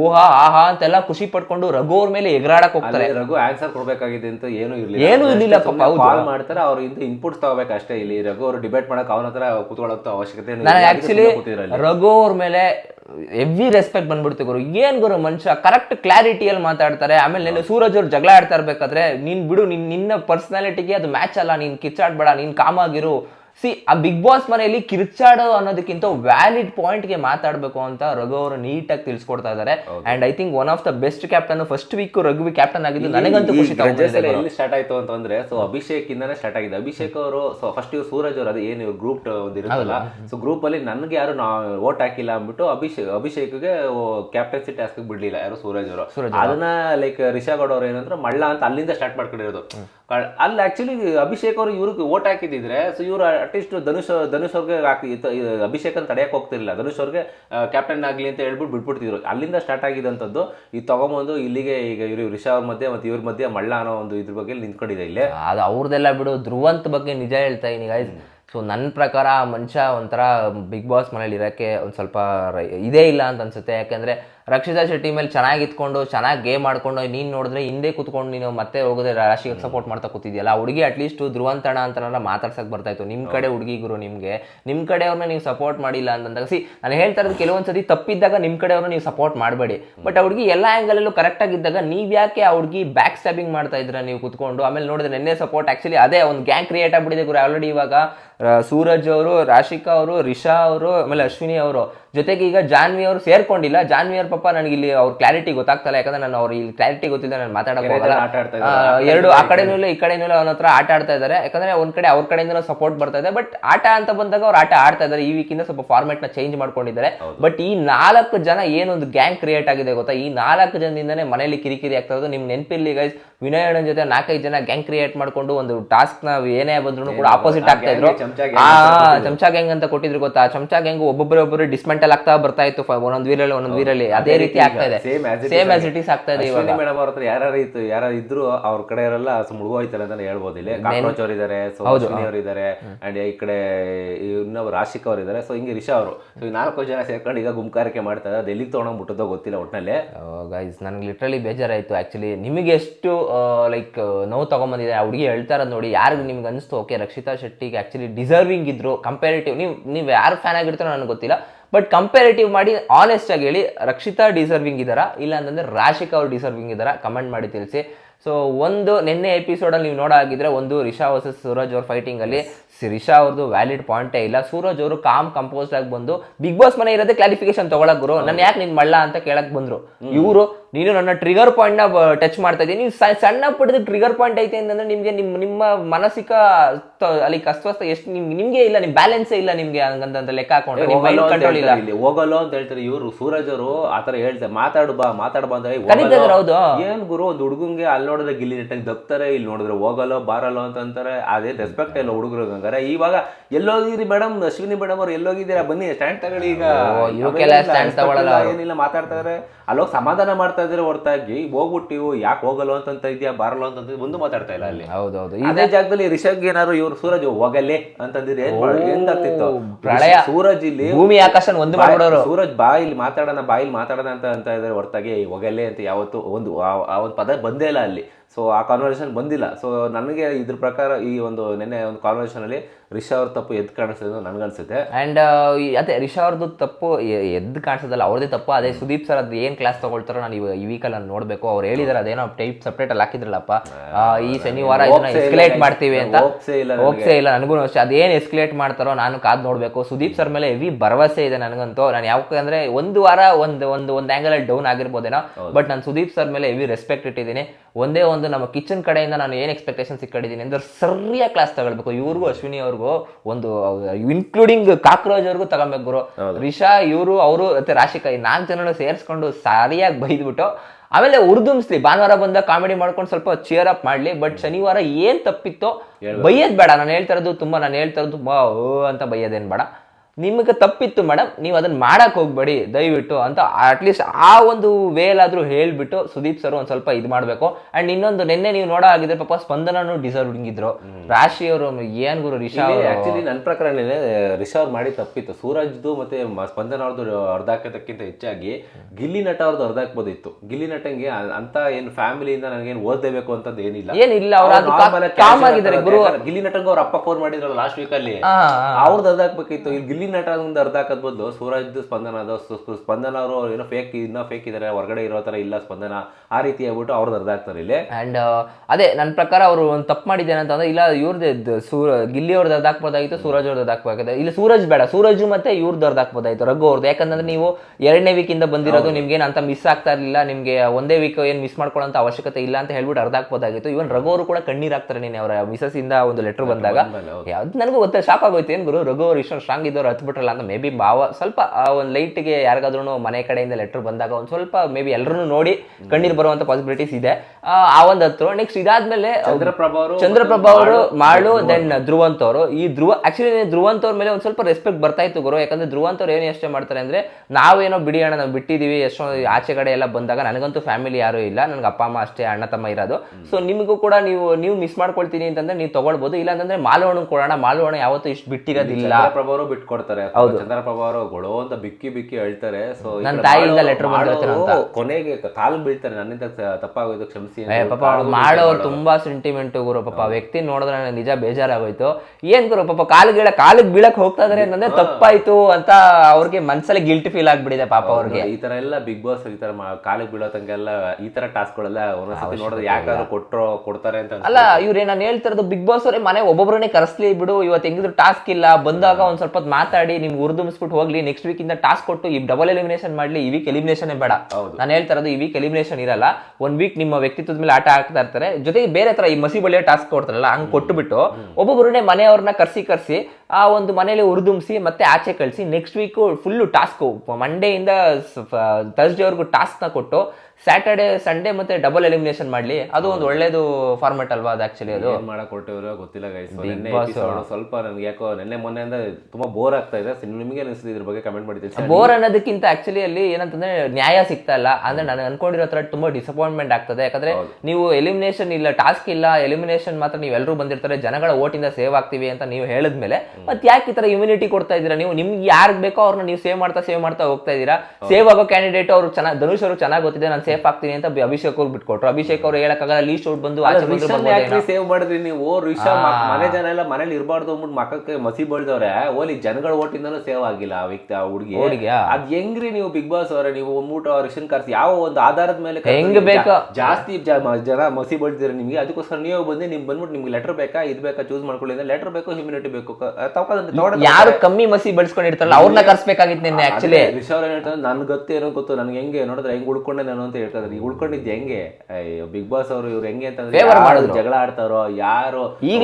ಓಹಾ ಆಹಾ ಅಂತೆಲ್ಲ ಖುಷಿ ಪಡ್ಕೊಂಡು ರಘು ಅವ್ರ ಮೇಲೆ ಎಗರಾಡಕ್ ಹೋಗ್ತಾರೆ. ರಘು ಆನ್ಸರ್ ಕೊಡ್ಬೇಕಾಗಿದೆ ಅಂತ ಏನು ಇರಲಿಲ್ಲ. ಏನು ಇರಲಿಲ್ಲ. ಕಾಲ್ ಮಾಡ್ತಾರೆ ಅವ್ರ ಇಂದ ಇನ್ಪುಟ್ಸ್ ತಗೋಬೇಕು ಅಷ್ಟೇ ಇಲ್ಲಿ. ರಘು ಅವರು ಡಿಬೇಟ್ ಮಾಡಕ್ ಅವನ ಹತ್ರ ಕುತ್ಕೊಳ್ಳೋ ಅವಶ್ಯಕತೆ ನಾನು ಆಕ್ಚುಲಿ. ರಘು ಅವ್ರ ಮೇಲೆ ಎವ್ರಿ ರೆಸ್ಪೆಕ್ಟ್ ಬಂದ್ಬಿಡ್ತು ಗುರು. ಏನ್ ಗುರು ಮನುಷ್ಯ? ಕರೆಕ್ಟ್ ಕ್ಲಾರಿಟಿಯಲ್ಲಿ ಮಾತಾಡ್ತಾರೆ. ಆಮೇಲೆ ನೆನ್ನೆ ಸೂರಜ್ ಅವ್ರು ಜಗಳ ಆಡ್ತಾ ಇರ್ಬೇಕಾದ್ರೆ ನೀನ್ ಬಿಡು ನಿನ್ ನಿನ್ನ ಪರ್ಸನಾಲಿಟಿಗೆ ಅದು ಮ್ಯಾಚ್ ಅಲ್ಲ. ನೀನ್ ಕಿಚ್ಚಾಡ್ಬೇಡ ನೀನ್ ಕಾಮಾಗಿರು. ಸಿ ಆ ಬಿಗ್ ಬಾಸ್ ಮನೆಯಲ್ಲಿ ಕಿರ್ಚಾಡೋ ಅನ್ನೋದಕ್ಕಿಂತ ವ್ಯಾಲಿಡ್ ಪಾಯಿಂಟ್ಗೆ ಮಾತಾಡಬೇಕು ಅಂತ ರಘು ಅವರು ನೀಟಾಗಿ ತಿಳಿಸ್ಕೊಡ್ತಾ ಇದ್ದಾರೆ and I think one of the best captain first week ರಘುವಿ captain ಆಗಿದ್ದು ನನಗಂತೂ ಖುಷಿ ಎಲ್ಲಿ ಸ್ಟಾರ್ಟ್ ಆಯ್ತು ಅಂತಂದ್ರೆ ಸೊ ಅಭಿಷೇಕ್ ಇಂದಾನೆ ಸ್ಟಾರ್ಟ್ ಆಗಿದೆ. ಅಭಿಷೇಕ್ ಅವರು ಸೊ ಫಸ್ಟ್ ಇವ್ರು ಸೂರಜ್ ಅವರು ಅದು ಏನು ಗ್ರೂಪ್ ಒಂದು ಇರುತ್ತಲ್ಲ ಸೊ ಗ್ರೂಪ್ ಅಲ್ಲಿ ನನ್ಗೆ ಯಾರು ವೋಟ್ ಹಾಕಿಲ್ಲ ಅಂದ್ಬಿಟ್ಟು ಅಭಿಷೇಕ್ ಅಭಿಷೇಕ್ಗೆ ಕ್ಯಾಪ್ಟನ್ಸಿ ಟಾಸ್ಕ್ ಬಿಡ್ಲಿಲ್ಲ ಯಾರು ಸೂರಜ್ ಅವರು. ಅದನ್ನ ಲೈಕ್ ರಿಷಾಗೌಡ ಅವ್ರು ಏನಂದ್ರೆ ಮಳ್ಳ ಅಂತ ಅಲ್ಲಿಂದ ಸ್ಟಾರ್ಟ್ ಮಾಡ್ಕೊಂಡಿರೋದು. ಅಲ್ಲಿ ಆ್ಯಕ್ಚುಲಿ ಅಭಿಷೇಕ್ ಅವರು ಇವ್ರಿಗೆ ವೋಟ್ ಹಾಕಿದ್ದಿದ್ರೆ ಸೊ ಇವರು ಅಟ್ಲೀಸ್ಟ್ ಧನುಷ್ ಧನುಷ್ ಅವ್ರಿಗೆ ಹಾಕಿ ಇತ- ಇದು ಅಭಿಷೇಕ್ ಅಂತ ತಡೆಯಕ್ಕೆ ಹೋಗ್ತಿರಲಿಲ್ಲ. ಧನುಷ್ ಅವ್ರಿಗೆ ಕ್ಯಾಪ್ಟನ್ ಆಗಲಿ ಅಂತ ಹೇಳ್ಬಿಟ್ಟು ಬಿಟ್ಬಿಡ್ತಿದ್ರು. ಅಲ್ಲಿಂದ ಸ್ಟಾರ್ಟ್ ಆಗಿದಂಥದ್ದು ಈ ತಗೊಂಬಂದು ಇಲ್ಲಿಗೆ ಈಗ ಇವರು ರಿಷಾ ಅವ್ರ ಮಧ್ಯೆ ಮತ್ತು ಇವ್ರ ಮಧ್ಯೆ ಮಳ್ಳ ಅನ್ನೋ ಒಂದು ಇದ್ರ ಬಗ್ಗೆ ನಿಂತ್ಕೊಂಡಿದೆ ಇಲ್ಲೇ. ಅದು ಅವ್ರದೆಲ್ಲ ಬಿಡು ಧ್ರುವಂತ ಬಗ್ಗೆ ನಿಜ ಹೇಳ್ತಾ ಇನ್ನೀಗ ಗೈಸ್ ಸೊ ನನ್ನ ಪ್ರಕಾರ ಆ ಮನುಷ್ಯ ಒಂಥರ ಬಿಗ್ ಬಾಸ್ ಮನೇಲಿ ಇರೋಕ್ಕೆ ಒಂದು ಸ್ವಲ್ಪ ಇದೇ ಇಲ್ಲ ಅಂತ ಅನ್ಸುತ್ತೆ. ಯಾಕೆಂದರೆ ರಕ್ಷಿತಾ ಶೆಟ್ಟಿ ಮೇಲೆ ಚೆನ್ನಾಗಿ ಇತ್ಕೊಂಡು ಚೆನ್ನಾಗಿ ಗೇಮ್ ಮಾಡ್ಕೊಂಡು ನೀನು ನೋಡಿದ್ರೆ ಹಿಂದೆ ಕೂತ್ಕೊಂಡು ನೀನು ಮತ್ತೆ ಹೋಗೋದೇ ರಾಶಿಗೆ ಸಪೋರ್ಟ್ ಮಾಡ್ತಾ ಕೂತಿದ್ಯಲ್ಲ? ಆ ಹುಡುಗಿ ಅಟ್ಲೀಸ್ಟ್ ಧ್ರುವಂತಣ ಅಂತ ಮಾತಾಡ್ಸಕ್ಕೆ ಬರ್ತಾ ಇತ್ತು. ನಿಮ್ಮ ಕಡೆ ಹುಡುಗಿ ಗುರು ನಿಮಗೆ. ನಿಮ್ಮ ಕಡೆಯವ್ರನ್ನ ನೀವು ಸಪೋರ್ಟ್ ಮಾಡಿಲ್ಲ ಅಂತಂದಾಗ ಸಿ ನಾನು ಹೇಳ್ತಾ ಇರೋದು ಕೆಲವೊಂದು ಸತಿ ತಪ್ಪಿದ್ದಾಗ ನಿಮ್ಮ ಕಡೆಯವ್ರನ್ನ ನೀವು ಸಪೋರ್ಟ್ ಮಾಡಬೇಡಿ. ಬಟ್ ಆ ಹುಡುಗಿ ಎಲ್ಲ ಆ್ಯಂಗಲಲ್ಲೂ ಕರೆಕ್ಟ್ ಆಗಿದ್ದಾಗ ನೀವು ಯಾಕೆ ಆ ಹುಡುಗಿ ಬ್ಯಾಕ್ ಸ್ಟ್ಯಾಬಿಂಗ್ ಮಾಡ್ತಾ ಇದ್ರ ನೀವು ಕುತ್ಕೊಂಡು? ಆಮೇಲೆ ನೋಡಿದ್ರೆ ನೆನ್ನೆ ಸಪೋರ್ಟ್ ಆಕ್ಚುಲಿ ಅದೇ ಒಂದು ಗ್ಯಾಂಗ್ ಕ್ರಿಯೇಟ್ ಆಗಿಬಿಟ್ಟಿದೆ ಗುರು. ಆಲ್ರೆಡಿ ಇವಾಗ ಸೂರಜ್ ಅವರು ರಾಶಿಕಾ ಅವರು ರಿಷಾ ಅವರು ಆಮೇಲೆ ಅಶ್ವಿನಿ ಅವರು. ಜೊತೆಗೆ ಈಗ ಜಾನ್ವಿ ಅವರು ಸೇರ್ಕೊಂಡಿಲ್ಲ. ಜಾನ್ವಿ ಅವ್ರ ಪಾಪ ನನಗೆ ಇಲ್ಲಿ ಅವ್ರ ಕ್ಲಾರಿಟಿ ಗೊತ್ತಾಗ್ತಲ್ಲ ಯಾಕಂದ್ರೆ ನಾನು ಅವ್ರ ಇಲ್ಲಿ ಕ್ಲಾರಿಟಿ ಗೊತ್ತಿಲ್ಲ. ನಾನು ಮಾತಾಡಬಹುದು. ಎರಡು ಆ ಕಡೆನೂ ಇಲ್ಲ ಈ ಕಡೆನೂ ಇಲ್ಲ ಅವನ ಹತ್ರ ಆಟ ಆಡ್ತಾ ಇದ್ದಾರೆ. ಯಾಕಂದ್ರೆ ಒಂದ್ ಕಡೆ ಅವ್ರ ಕಡೆಯಿಂದ ಸಪೋರ್ಟ್ ಬರ್ತಾ ಇದೆ. ಬಟ್ ಆಟ ಅಂತ ಬಂದಾಗ ಅವ್ರು ಆಟ ಆಡ್ತಾ ಇದ್ದಾರೆ. ಈ ವೀಕಿಂದ ಸ್ವಲ್ಪ ಫಾರ್ಮೆಟ್ನ ಚೇಂಜ್ ಮಾಡ್ಕೊಂಡಿದ್ದಾರೆ. ಬಟ್ ಈ ನಾಲ್ಕು ಜನ ಏನೊಂದು ಗ್ಯಾಂಗ್ ಕ್ರಿಯೇಟ್ ಆಗಿದೆ ಗೊತ್ತಾ? ಈ ನಾಲ್ಕು ಜನದಿಂದನೇ ಮನೆಯಲ್ಲಿ ಕಿರಿಕಿರಿ ಆಗ್ತಾ ಇರೋದು. ನಿಮ್ ನೆನಪಿರ್ಲಿ ಗೈಸ್ ವಿನಯ್ ಅಣ್ಣನ್ ಜೊತೆ ನಾಲ್ಕೈದು ಜನ ಗ್ಯಾಂಗ್ ಕ್ರಿಯೇಟ್ ಮಾಡ್ಕೊಂಡು ಒಂದು ಟಾಸ್ಕ್ನ ಏನೇ ಬಂದ್ರು ಕೂಡ ಆಪೋಸಿಟ್ ಆಗ್ತಾ ಇದ್ರು. ಆ ಅಂತ ಚಮಚಾ ಗ್ಯಾಂಗ್ ಅಂತ ಕೊಟ್ಟಿದ್ರು ಗೊತ್ತಾ? ಚಮಚಾ ಗ್ಯಾಂಗ್ ಒಬ್ಬೊಬ್ಬರೇ ಒಬ್ಬರು ಡಿಸ್ಮೆಂಟಲ್ ಆಗ್ತಾ ಬರ್ತಾ ಇತ್ತು ಒಂದೊಂದು ವೀರಲ್ಲಿ ಒಂದೊಂದ್ ವೀರಲ್ಲಿ. ಅದೇ ರೀತಿ ಆಗ್ತಾ ಇದೆ. ಸೇಮ್ ಆಸ್ ಇಟ್ ಈಸ್ ಆಗ್ತಾ ಇದೆ ಇವಾಗ. ಮೇಡಮ್ ಅವ್ರ ಹತ್ರ ಯಾರು ಇತ್ತು ಯಾರು ಇದ್ರು ಅವ್ರ ಕಡೆ ಇರಲ್ಲ ಮುಳುಗು ಹೋಯ್ತಾರೆ ಅಂತಾನೆ ಹೇಳ್ಬೋದು ಇಲ್ಲಿ. ಕಾಕ್ರೋಚ್ ಅವ್ರು ಇದಾರೆ ಸೊ ಅಶ್ವಿನಿ ಅವರು ಇದಾರೆ ಅಂಡ್ ಈ ಕಡೆ ಇನ್ನೊಬ್ರು ರಾಶಿಕ್ ಅವ್ರು ಇದಾರೆ ಸೊ ಹಿಂಗೆ ರಿಷಾ ಅವರು. ನಾಲ್ಕು ಜನ ಸೇರ್ಕೊಂಡು ಈಗ ಗುಂಕಾರಿಕೆ ಮಾಡ್ತಾ ಇದ್ದಾರೆ ಅದು ಎಲ್ಲಿಗೆ ತೊಗೊಂಡೋಗಿ ಮುಟ್ಟದೋ ಗೊತ್ತಿಲ್ಲ ಒಟ್ಟಿನಲ್ಲಿ ನನಗೆ ಲಿಟ್ರಲಿ ಬೇಜಾರಾಯ್ತು. ಆ್ಯಕ್ಚುಲಿ ನಿಮಗೆ ಎಷ್ಟು ಲೈಕ್ ನೋವು ತೊಗೊಂಬಂದಿದೆ. ಆ ಹುಡುಗಿ ಹೇಳ್ತಾ ಇರೋದು ನೋಡಿ, ಯಾರಿಗೆ ನಿಮ್ಗೆ ಅನಿಸ್ತು? ಓಕೆ ರಕ್ಷಿತಾ ಶೆಟ್ಟಿಗೆ ಆ್ಯಕ್ಚುಲಿ ಡಿಸರ್ವಿಂಗ್ ಇದ್ರು. ಕಂಪೇರಿಟಿವ್ ನೀವು ನೀವು ಯಾರು ಫ್ಯಾನ್ ಆಗಿರ್ತಾರೋ ನನಗೆ ಗೊತ್ತಿಲ್ಲ. ಬಟ್ ಕಂಪೇರಿಟಿವ್ ಮಾಡಿ ಆನೆಸ್ಟ್ ಆಗಿ ಹೇಳಿ, ರಕ್ಷಿತಾ ಡಿಸರ್ವಿಂಗ್ ಇದ್ದಾರಾ? ಇಲ್ಲ ಅಂತಂದ್ರೆ ರಾಶಿಕಾ ಅವ್ರು ಡಿಸರ್ವಿಂಗ್ ಇದ್ದಾರಾ? ಕಮೆಂಟ್ ಮಾಡಿ ತಿಳಿಸಿ. ಸೊ ಒಂದು ನಿನ್ನೆ ಎಪಿಸೋಡಲ್ಲಿ ನೀವು ನೋಡಾಗಿದ್ರೆ ಒಂದು ರಿಷಾ ವರ್ಸಸ್ ಸೂರಜ್ ಅವ್ರ ಫೈಟಿಂಗಲ್ಲಿ ರಿಷಾ ಅವ್ರದ್ದು ವ್ಯಾಲಿಡ್ ಪಾಯಿಂಟೇ ಇಲ್ಲ. ಸೂರಜ್ ಅವರು ಕಾಮ್ ಕಂಪೋಸ್ಡ್ ಆಗಿ ಬಂದು ಬಿಗ್ ಬಾಸ್ ಮನೆ ಇರೋದೇ ಕ್ಲಾರಿಫಿಕೇಶನ್ ತಗೊಳಕ್ ಗುರು. ನಾನು ಯಾಕೆ ನಿನ್ ಮಳ್ಳ ಅಂತ ಕೇಳಕ್ ಬಂದ್ರು? ಇವರು ನೀನು ನನ್ನ ಟ್ರಿಗರ್ ಪಾಯಿಂಟ್ನ ಟಚ್ ಮಾಡ್ತಾ ಇದ್ದೀನಿ ನೀವು ಸಣ್ಣ ಪುಟ್ಟದ ಟ್ರಿಗರ್ ಪಾಯಿಂಟ್ ಐತೆ ಅಂತಂದ್ರೆ ನಿಮ್ಗೆ ನಿಮ್ ನಿಮ್ಮ ಮಾನಸಿಕ ಅಲ್ಲಿ ಅಸ್ವಸ್ಥ ಎಷ್ಟು ನಿಮ್ ನಿಮ್ಗೆ ಇಲ್ಲ ನಿಮ್ ಬ್ಯಾಲೆನ್ಸೇ ಇಲ್ಲ ನಿಮ್ಗೆ ಹಂಗಂತ ಲೆಕ್ಕ ಹಾಕೊಂಡ್ರೆ ಹೋಗಲ್ಲ ಅಂತ ಕಂಟ್ರೋಲ್ ಇಲ್ಲ. ಹೇಳ್ತಾರೆ ಇವರು. ಸೂರಜ್ ಅವರು ಆತರ ಹೇಳ್ತಾರೆ. ಮಾತಾಡು ಬಾ ಮಾತಾಡ್ ಬಾ ಅಂತ. ಹೌದು. ಏನ್ ಗುರು? ಒಂದು ಹುಡುಗಂಗೆ ಅಲ್ಲಿ ನೋಡಿದ್ರೆ ಗಿಲ್ಲಿ ನೆಟ್ಟಂಗೆ ದಪ್ತಾರೆ ಇಲ್ಲಿ ನೋಡಿದ್ರೆ ಹೋಗಲ್ಲ ಬಾರಲ್ಲ ಅಂತ ಅಂತಾರೆ. ಅದೇ ರೆಸ್ಪೆಕ್ಟ್ ಇಲ್ಲ ಹುಡುಗರು ಹಂಗಾರೆ. ಇವಾಗ ಎಲ್ಲೋಗಿದ್ರಿ ಮೇಡಮ್ ಅಶ್ವಿನಿ ಮೇಡಮ್ ಅವ್ರು ಎಲ್ಲೋಗಿದ್ದೀರಾ? ಬನ್ನಿ ಸ್ಟ್ಯಾಂಡ್ ತಗೊಳ್ಳಿ ಈಗ. ಏನಿಲ್ಲ ಮಾತಾಡ್ತಾ ಇದಾರೆ. ಅಲ್ಲೋಗಿ ಸಮಾಧಾನ ಮಾಡ್ತಾ ಇದ್ರೆ ಹೊರತಾಗಿ? ಹೋಗ್ಬಿಟ್ಟಿವು ಯಾಕೆ ಹೋಗಲ್ಲ ಅಂತ ಇದೆಯಾ? ಬಾರಲ್ಲ ಅಂತ ಒಂದು ಮಾತಾಡ್ತಾ ಇಲ್ಲ ಅಲ್ಲಿ. ಹೌದೌದು. ಇದೇ ಜಾಗದಲ್ಲಿ ರಿಷಬ್ ಏನಾದ್ರು ಇವ್ರು ಸೂರಜ್ ಹೋಗಲ್ಲೇ ಅಂತಂದಿದ್ರೆ ಹೆಂಗಾಗ್ತಿತ್ತು ಪ್ರಳಯ. ಸೂರಜ್ ಇಲ್ಲಿ ಭೂಮಿ ಆಕಾಶ ಒಂದು ಮಾಡೋರು ಸೂರಜ್ ಬಾಯಿಲಿ ಮಾತಾಡೋಣ ಬಾಯಿಲಿ ಮಾತಾಡೋಣ ಅಂತ ಅಂತ ಇದ್ರೆ ಹೊರತಾಗಿ. ಹೋಗಲ್ಲೇ ಅಂತ ಯಾವತ್ತು ಒಂದು ಆ- ಆ ಒಂದು ಪದ ಬಂದೇ ಇಲ್ಲ ಅಲ್ಲಿ. it. ಸೊ ಆ ಕಾನ್ವರ್ಸೇಷನ್ ಬಂದಿಲ್ಲ. ಸೊ ನನಗೆ ಇದ್ರ ಪ್ರಕಾರ ಈ ಒಂದು ನಿನ್ನೆ ಒಂದು ಕಾನ್ವರ್ಸೇಷನ್ ಅಲ್ಲಿ ರಿಷಾ ಅವ್ರ ತಪ್ಪು ಎದ್ದು ಕಾಣಿಸ್ತದೆ ಅಂತ ನನ್ಗನ್ಸುತ್ತೆ. ಅಂಡ್ ಅದೇ ರಿಷಾ ಅವ್ರದ್ದು ತಪ್ಪು ಎದ್ದು ಕಾಣಿಸೋದಲ್ಲ ಅವ್ರದೇ ತಪ್ಪು. ಅದೇ ಸುದೀಪ್ ಸರ್ ಅದು ಏನ್ ಕ್ಲಾಸ್ ತಗೊಳ್ತಾರೋ ನಾನು ಈ ವೀಕಲ್ಲಿ ನಾನು ನೋಡ್ಬೇಕು. ಅವ್ರು ಹೇಳಿದಾರೆ ಅದೇನೋ ಟೈಪ್ ಸಪ್ರೇಟ್ ಅಲ್ಲಿ ಹಾಕಿದ್ರಲ್ಲಪ್ಪ. ಆ, ಈ ಶನಿವಾರ ಇದನ್ನ ಎಸ್ಕಲೇಟ್ ಮಾಡ್ತೀವಿ ಅಂತ. ಹೋಗ್ಸೇ ಇಲ್ಲ ನನಗೆ. ಅಷ್ಟೇ. ಅದೇನ್ ಎಸ್ಕಲೇಟ್ ಮಾಡ್ತಾರೋ ನಾನು ಕಾದು ನೋಡ್ಬೇಕು. ಸುದೀಪ್ ಸರ್ ಮೇಲೆ ಹೆವಿ ಭರವಸೆ ಇದೆ ನನಗಂತೂ. ನಾನು ಯಾಕಂದ್ರೆ ಒಂದು ವಾರ ಒಂದು ಒಂದು ಒಂದು ಆಂಗಲ್ ಅಲ್ಲಿ ಡೌನ್ ಆಗಿರ್ಬೋದೇನೋ. ಬಟ್ ನಾನು ಸುದೀಪ್ ಸರ್ ಮೇಲೆ ಹೆವಿ ರೆಸ್ಪೆಕ್ಟ್ ಇಟ್ಟಿದ್ದೀನಿ. ಒಂದೇ ಒಂದು ನಮ್ಮ ಕಿಚನ್ ಕಡೆಯಿಂದ ನಾನು ಏನು ಎಕ್ಸ್ಪೆಕ್ಟೇಷನ್ಸ್ ಇಟ್ಕೊಂಡಿದ್ದೀನಿ ಅಂದ್ರೆ ಸರಿಯಾಗಿ ಕ್ಲಾಸ್ ತಗೊಳ್ಬೇಕು. ಇವ್ರಿಗೂ ಅಶ್ವಿನಿ ಅವ್ರಿಗೂ ಒಂದು ಇನ್ಕ್ಲೂಡಿಂಗ್ ಕಾಕ್ರೋಜ್ ಅವ್ರಿಗೂ ತಗೊಬೇಕು ಗುರು. ರಿಷಾ ಇವರು ಅವರು ಮತ್ತೆ ರಾಶಿಕಾ ಈ ನಾಲ್ಕು ಜನರು ಸೇರಿಸ್ಕೊಂಡು ಸರಿಯಾಗಿ ಬೈದ್ಬಿಟ್ಟು ಆಮೇಲೆ ಉರ್ದುಮ್ಸ್ಲಿ ಭಾನುವಾರ ಬಂದ ಕಾಮಿಡಿ ಮಾಡ್ಕೊಂಡು ಸ್ವಲ್ಪ ಚಿಯರ್ ಅಪ್ ಮಾಡ್ಲಿ. ಬಟ್ ಶನಿವಾರ ಏನ್ ತಪ್ಪಿತ್ತೋ ಬೈಯೋದ್ ಬೇಡ. ನಾನು ಹೇಳ್ತಾ ಇರೋದು ತುಂಬಾ ನಾನು ಹೇಳ್ತಾ ಇರೋದು ತುಂಬಾ ಅಂತ ಬೈಯೋದೇನ್ ಬೇಡ. ನಿಮಗೆ ತಪ್ಪಿತ್ತು ಮೇಡಮ್ ನೀವು ಅದನ್ನು ಮಾಡಕ್ ಹೋಗ್ಬೇಡಿ ದಯವಿಟ್ಟು ಅಂತ ಅಟ್ಲೀಸ್ಟ್ ಆ ಒಂದು ವೇಲಾದರೂ ಹೇಳಿಬಿಟ್ಟು ಸುದೀಪ್ ಸರ್ ಒಂದು ಸ್ವಲ್ಪ ಇದು ಮಾಡಬೇಕು. ಅಂಡ್ ಇನ್ನೊಂದು ನಿನ್ನೆ ನೀವು ನೋಡೋ ಆಗಿದ್ರೆ ಪಾಪ ಸ್ಪಂದನೂ ಡಿಸರ್ವಿಂಗ್ ಇದ್ರು ರಾಶಿ ಅವರು ಏನ್ ಗುರು ರಿಷಾ ಆ್ಯಕ್ಚುಲಿ ಆಕ್ಚುಲಿ ನನ್ನ ಪ್ರಕಾರ ರಿಷಾ ಅವ್ರು ಮಾಡಿ ತಪ್ಪಿತ್ತು. ಸೂರಜ್ದು ಮತ್ತೆ ಸ್ಪಂದನ ಅವ್ರದ್ದು ಅರ್ಧ ಹಾಕೋದಕ್ಕಿಂತ ಹೆಚ್ಚಾಗಿ ಗಿಲ್ಲಿ ನಟ ಅವ್ರದ್ದು ಅರ್ಧ ಹಾಕ್ಬೋದಿತ್ತು ಗಿಲ್ಲಿ ನಟಂಗೆ ಅಂತ ಏನು ಫ್ಯಾಮಿಲಿಯಿಂದ ನನಗೇನು ಓದಲೇಬೇಕು ಅಂತದ್ದು ಏನಿಲ್ಲ. ಏನಿಲ್ಲ ಅವ್ರು ಗಿಲ್ಲಿ ನಟಂಗೆ ಅವ್ರ ಅಪ್ಪ ಫೋನ್ ಮಾಡಿದ್ರಲ್ಲ ಲಾಸ್ಟ್ ವೀಕ್ ಅಲ್ಲಿ. ಹಾ ಅವ್ರದ್ದು ಅರ್ಧ ಹಾಕ್ಬೇಕಿತ್ತು ಇಲ್ಲಿ ಗಿಲ್ಲಿ ನಟ ಒಂದು ಅರ್ಧ ಹಾಕೋದ್ ಬದಲು ಸೂರಜ್ ಸ್ಪಂದನ ಅದು ಸ್ಪಂದನ ಅವರು ಏನೋ ಫೇಕ್ ಇನ್ನೂ ಫೇಕ್ ಇದಾರೆ ಹೊರಗಡೆ ಇರೋ ತರ ಇಲ್ಲ ಸ್ಪಂದನ ಆ ರೀತಿ ಆಗ್ಬಿಟ್ಟು ಅವ್ರದ್ದು ಅರ್ಧ ಆಗ್ತಾರೆ ಇಲ್ಲಿ. ಅಂಡ್ ಅದೇ ನನ್ನ ಪ್ರಕಾರ ಅವರು ಒಂದು ತಪ್ಪು ಮಾಡಿದ್ದೇನೆ ಅಂತಂದ್ರೆ ಇಲ್ಲ ಇವ್ರದ್ದು ಸೂರ ಗಿಲ್ಲಿ ಅವ್ರದ್ದು ಅರ್ಧ ಹಾಕ್ಬೋದಾಗಿತ್ತು ಸೂರಜ್ ಅವ್ರದ್ದು ಹಾಕ್ಬೇಕಾಗಿದೆ ಇಲ್ಲಿ ಸೂರಜ್ ಬೇಡ ಸೂರಜ್ ಮತ್ತೆ ಇವ್ರದ್ದು ಅರ್ಧ ಹಾಕ್ಬೋದಾಗಿತ್ತು ರಘು ಅವ್ರದ್ದು. ಯಾಕಂದ್ರೆ ನೀವು ಎರಡನೇ ವೀಕಿಂದ ಬಂದಿರೋದು ನಿಮ್ಗೆ ಏನು ಅಂತ ಮಿಸ್ ಆಗ್ತಾ ಇರಲಿಲ್ಲ ನಿಮಗೆ ಒಂದೇ ವೀಕ್ ಏನು ಮಿಸ್ ಮಾಡ್ಕೊಳ್ಳೋಂಥ ಅವಶ್ಯಕತೆ ಇಲ್ಲ ಅಂತ ಹೇಳ್ಬಿಟ್ಟು ಅರ್ಧ ಹಾಕ್ಬೋದಾಗಿತ್ತು ಇವನ್ ರಘು ಅವರು ಕೂಡ ಕಣ್ಣೀರು ಹಾಕ್ತಾರೆ ನೀನು ಅವರ ಮಿಸಸ್ ಇಂದ ಒಂದು ಲೆಟರ್ ಬಂದಾಗ. ಯಾವ್ದು ನನಗೂ ಗೊತ್ತ ಶಾಕ್ ಆಗೋಯ್ತು. ಏನು ಗುರು? ರಘು ಅವ್ರು ಇಷ್ಟೊಂದು ಸ್ಟ್ರಾಂಗ್ ಇದ್ದವ್ರು ಬಿಟ್ರಲ್ಲ ಅಂತ ಮೇ ಬಿ ಭಾವ ಸ್ವಲ್ಪ ಒಂದು ಲೈಟ್ಗೆ ಯಾರಿಗಾದ್ರೂ ಮನೆ ಕಡೆಯಿಂದ ಲೆಟರ್ ಬಂದಾಗ ಒಂದು ಸ್ವಲ್ಪ ಮೇ ಬಿ ಎಲ್ಲರೂ ನೋಡಿ ಕಣ್ಣೀರು ಬರುವಂತ ಪಾಸಿಬಿಲಿಟೀಸ್ ಇದೆ. ಆ, ಆ ಒಂದು ಹತ್ರ ನೆಕ್ಸ್ಟ್ ಇದಾದ್ಮೇಲೆ ಚಂದ್ರಪ್ರಭಾ ಅವರು ಚಂದ್ರಪ್ರಭಾ ಅವರು ಮಾಡು ದೆನ್ ಧ್ರುವಂತ ಅವರು ಈ ಧ್ರುವ ಆಕ್ಚುಲಿ ಧ್ರುವಂತ ಅವ್ರ ಮೇಲೆ ಒಂದು ಸ್ವಲ್ಪ ರೆಸ್ಪೆಕ್ಟ್ ಬರ್ತಾ ಇತ್ತು ಗುರು. ಯಾಕಂದ್ರೆ ಧ್ರುವಂತ ಅವ್ರು ಏನು ಯೋಚನೆ ಮಾಡ್ತಾರೆ ಅಂದ್ರೆ ನಾವೇನೋ ಬಿಡಿ ಅಣ್ಣ ನಾವು ಬಿಟ್ಟಿದೀವಿ ಎಷ್ಟೋ ಆಚೆ ಕಡೆ ಎಲ್ಲ ಬಂದಾಗ ನನಗಂತೂ ಫ್ಯಾಮಿಲಿ ಯಾರು ಇಲ್ಲ. ನನಗೆ ಅಪ್ಪ ಅಮ್ಮ ಅಷ್ಟೇ ಅಣ್ಣ ತಮ್ಮ ಇರೋದು. ಸೊ ನಿಮಗೂ ಕೂಡ ನೀವು ನೀವು ಮಿಸ್ ಮಾಡ್ಕೊಳ್ತೀನಿ ಅಂತಂದ್ರೆ ನೀವು ತಗೊಳ್ಬೋದು. ಇಲ್ಲ ಅಂತಂದ್ರೆ ಕೊಡೋಣ ಮಾಲವಣ ಯಾವತ್ತೂ ಇಷ್ಟು ಬಿಟ್ಟಿರೋದಿಲ್ಲ. ಪ್ರಭಾವರು ಅವರು ಬಿಟ್ಕೊಡ್ತಾರೆ ಚಂದ್ರಪ್ರಭಾ ಅವರು ಗೊಳೋ ಅಂತ ಬಿಕ್ಕಿ ಬಿಕ್ಕಿ ಹೇಳ್ತಾರೆ. ಸೊ ನನ್ನ ತಾಯಿಯಿಂದ ಲೆಟರ್ ಬಂದಿರುತ್ತೆ ಅಂತ. ಕೊನೆಗೆ ಕಾಲ್ ಬೀಳ್ತಾರೆ. ನನ್ನಿಂದ ತಪ್ಪಾಗೋಯ್ತು ಕ್ಷಮಿಸಿ ಪಾಪ ಮಾಡೋರು ತುಂಬಾ ಸೆಂಟಿಮೆಂಟ್ ಗುರು ಪಾಪ. ವ್ಯಕ್ತಿ ನೋಡಿದ್ರೆ ನನಗೆ ನಿಜ ಬೇಜಾರಾಗೋಯ್ತು. ಏನ್ ಗುರು ಪಾಪ ಕಾಲು ಗೀಳ ಕಾಲಿಗೆ ಬೀಳಕ್ ಹೋಗ್ತಾ ಇದ್ರೆ ಏನಂದ್ರೆ ತಪ್ಪಾಯ್ತು ಅಂತ ಅವ್ರಿಗೆ ಮನ್ಸಲ್ಲಿ ಗಿಲ್ಟ್ ಫೀಲ್ ಆಗ್ಬಿಡಿದೆ ಪಾಪ ಅವ್ರಿಗೆ. ಈ ತರ ಎಲ್ಲ ಬಿಗ್ ಬಾಸ್ ಈ ತರ ಕಾಲು ಕಾಲಿಗೆ ಬೀಳೋ ತಂಗೆಲ್ಲ ಈ ತರ ಟಾಸ್ಕ್ ಗಳೆಲ್ಲ ಒಂದೊಂದ್ಸತಿ ನೋಡಿದ್ರೆ ಯಾಕಾದ್ರೂ ಕೊಟ್ರೋ ಕೊಡ್ತಾರೆ ಅಂತ. ಅಲ್ಲ ಇವ್ರೆ ನಾನು ಹೇಳ್ತಿರೋದು ಬಿಗ್ ಬಾಸ್ ಅವರೇ ಮನೆ ಒಬ್ಬೊಬ್ಬರನ್ನೇ ಕರೆಸ್ಲಿ ಬಿಡು. ಇವತ್ತು ಹೆಂಗಿದ್ರು ಟಾಸ್ಕ್ ಇಲ್ಲ. ಬಂದಾಗ ಒಂದ್ ಸ್ವಲ್ಪ ಹೊತ್ತು ಮಾತಾಡಿ ನಿಮ್ಗೆ ಉರ್ದುಂಬಿಸ್ಬಿಟ್ಟು ಹೋಗ್ಲಿ ನೆಕ್ಸ್ಟ್ ವೀಕ್ ಇಂದ ಟಾಸ್ಕ್ ಕೊಟ್ಟು ಈ ಡಬಲ್ ಎಲಿಮಿನೇಷನ್ ಮಾಡ್ಲಿ ಈ ವೀಕ್ ಎಲಿಮಿನೇಷನ್ ಬೇಡ. ನಾನು ಹೇಳ್ತಾ ಇರೋದು ಈ ವೀಕ್ ಎಲಿಮಿನೇಷನ್ ಇರಲ್ಲ. ಒಂದ್ ವೀಕ್ ನಿಮ್ಮ ವ್ಯಕ್ತಿತ್ವದ ಮೇಲೆ ಆಟ ಹಾಕ್ತಾ ಇರ್ತಾರೆ. ಜೊತೆಗೆ ಬೇರೆ ತರ ಈ ಮಸಿ ಬಳಿಯ ಟಾಸ್ಕ್ ಕೊಡ್ತಾರಲ್ಲ ಹಂಗ್ ಕೊಟ್ಟುಬಿಟ್ಟು ಒಬ್ಬೊಬ್ಬರನ್ನೇ ಮನೆಯವ್ರನ್ನ ಕರ್ಸಿ ಕರ್ಸಿ ಆ ಒಂದು ಮನೇಲಿ ಉರಿದುಂಬಿಸಿ ಮತ್ತೆ ಆಚೆ ಕಳಿಸಿ ನೆಕ್ಸ್ಟ್ ವೀಕು ಫುಲ್ಲು ಟಾಸ್ಕ್ ಮಂಡೇಯಿಂದ ಥರ್ಸ್ಡೇವರೆಗೂ ಟಾಸ್ಕ್ನ ಕೊಟ್ಟು ಸ್ಯಾಟರ್ಡೆ ಸಂಡೇ ಮತ್ತೆ ಡಬಲ್ ಎಲಿಮಿನೇಷನ್ ಮಾಡ್ಲಿ. ಅದು ಒಂದು ಒಳ್ಳೇದು ಫಾರ್ಮೆಟ್ ಅಲ್ವಾ ಅದು ಆಕ್ಚುಲಿ ಅದು. ಮಾಡಕ್ ಗೊತ್ತಿಲ್ಲ ಗೈಸ್ ಸ್ವಲ್ಪ ನನ್ಗೆ ಯಾಕೋ ನಿನ್ನೆ ಮೊನ್ನೆಯಿಂದ ತುಂಬಾ ಬೋರ್ ಆಗ್ತಾ ಇದೆ. ನಿಮಗೆ ಅನಿಸ್ತಿದೆ ಇದ್ರ ಬಗ್ಗೆ ಕಮೆಂಟ್ ಮಾಡಿ ತಿಳಿಸಿ ಬೋರ್ ಅನ್ನೋದಕ್ಕಿಂತ ಆಕ್ಚುಲಿ ಅಲ್ಲಿ ಏನಂತಂದ್ರೆ ನ್ಯಾಯ ಸಿಗ್ತಾ ಇಲ್ಲ. ಅಂದ್ರೆ ನಾನು ಅನ್ಕೊಂಡಿರೋ ತರ ತುಂಬಾ ಡಿಸಪಾಯಿಂಟ್ಮೆಂಟ್ ಆಗ್ತದೆ. ಯಾಕಂದ್ರೆ ನೀವು ಎಲಿಮಿನೇಷನ್ ಇಲ್ಲ ಟಾಸ್ಕ್ ಇಲ್ಲ ಎಲಿಮಿನೇಷನ್ ಮಾತ್ರ ನೀವು ಎಲ್ಲರೂ ಬಂದಿರ್ತಾರೆ ಜನಗಳ ಓಟಿಂದ ಸೇವ್ ಆಗ್ತೀವಿ ಅಂತ ನೀವು ಹೇಳಿದ್ಮೇಲೆ ಮತ್ತೆ ಯಾಕೆ ಈ ತರ ಇಮ್ಯುನಿಟಿ ಕೊಡ್ತಾ ಇದ್ದೀರಾ ನೀವು? ನಿಮ್ಗೆ ಯಾರಿಗೆ ಬೇಕೋ ಅವ್ರನ್ನ ನೀವು ಸೇವ್ ಮಾಡ್ತಾ ಸೇವ್ ಮಾಡ್ತಾ ಹೋಗ್ತಾ ಇದ್ದೀರಾ. ಸೇವ್ ಆಗೋ ಕ್ಯಾಂಡಿಡೇಟ್ ಅವರು ಚೆನ್ನಾಗಿ ಧನುಷ್ ಅವರು ಚೆನ್ನಾಗಿ ಗೊತ್ತಿದೆ ನಾನು ಸೇಫ್ ಆಗ್ತೀನಿ ಅಂತ ಅಭಿಷೇಕ್ ಅವ್ರು ಬಿಟ್ಕೊಟ್ರು. ಅಭಿಷೇಕ್ ಅವ್ರು ಹೇಳಕ್ಕಾಗಲ್ಲ ಲೀಸ್ಟ್ ಔಟ್ ಬಂದು ಆಚೆ ಬಂದ್ರು ಬರ್ಬೋದೇನೋ. ಸೇವ್ ಮಾಡಿದ್ರಿ ನೀವು? ರಿಷಬ್ ಮನೆ ಜನ ಎಲ್ಲ ಮನೇಲಿ ಇರಬಾರ್ದು ಅಂದ್ಬಿಟ್ಟು ಮಕ್ಕಕ್ಕೆ ಮಸಿ ಬಳ್ದವ್ರೆ. ಓಲಿ ಜನಗಳ ಓಟಿಂದನೂ ಸೇವ್ ಆಗಿಲ್ಲ ಆ ವ್ಯಕ್ತಿ ಆ ಹುಡುಗಿ. ಹುಡುಗಿ ಅದ್ ಹೆಂಗ್ರಿ ನೀವು ಬಿಗ್ ಬಾಸ್ ಅವರೇ? ನೀವು ಒಮ್ಮೂಟ ರಿಷನ್ ಕರ್ಸಿ ಯಾವ ಒಂದು ಆಧಾರದ ಮೇಲೆ ಹೆಂಗ್ ಬೇಕಾ? ಜಾಸ್ತಿ ಜನ ಮಸಿ ಬಳ್ದಿರ ನಿಮ್ಗೆ. ಅದಕ್ಕೋಸ್ಕರ ನೀವು ಬಂದು ನಿಮ್ ಬಂದ್ಬಿಟ್ಟು ನಿಮ್ಗೆ ಲೆಟರ್ ಬೇಕಾ ಇದ್ ಬೇಕಾ ಚೂಸ್ ಮಾಡ್ಕೊಳ್ಳಿ ಲೆಟರ್ ಬೇಕು ಹ್ಯೂಮಿನಿಟಿ ಬೇಕು. ಯಾರು ಕಮ್ಮಿ ಮಸಿ ಬೆಳೆಸ್ಕೊಂಡಿರ್ತಾರಲ್ಲ ಅವ್ರನ್ನ ಕರ್ಸ್ಬೇಕಾಗಿತ್ತು ನಿನ್ನೆ ಆಕ್ಚುಲಿ ರಿಷಾ ಅವ್ರು ಏನ್ ಹೇಳ್ತಾರೆ ನನ್ ಗೊತ್ತೇ ಏನೋ ಗೊತ್ತು ನನ್ಗೆ ಹೆಂಗೆ? ನೋಡಿದ್ರೆ ಹೆಂಗ್ ಉಳ್ಕೊಂಡೆ ನಾನು ಅಂತ ಹೇಳ್ತಾರೆ ಈಗ ಉಳ್ಕೊಂಡಿದ್ದು ಹೆಂಗೆ? ಬಿಗ್ ಬಾಸ್ ಅವರು ಇವ್ರು ಹೆಂಗೆ ಅಂತಂದ್ರೆ ಫೇವರ್ ಮಾಡೋದು. ಮಾಡಿದ್ರು. ಜಗಳ ಆಡ್ತಾರೋ ಯಾರು ಈಗ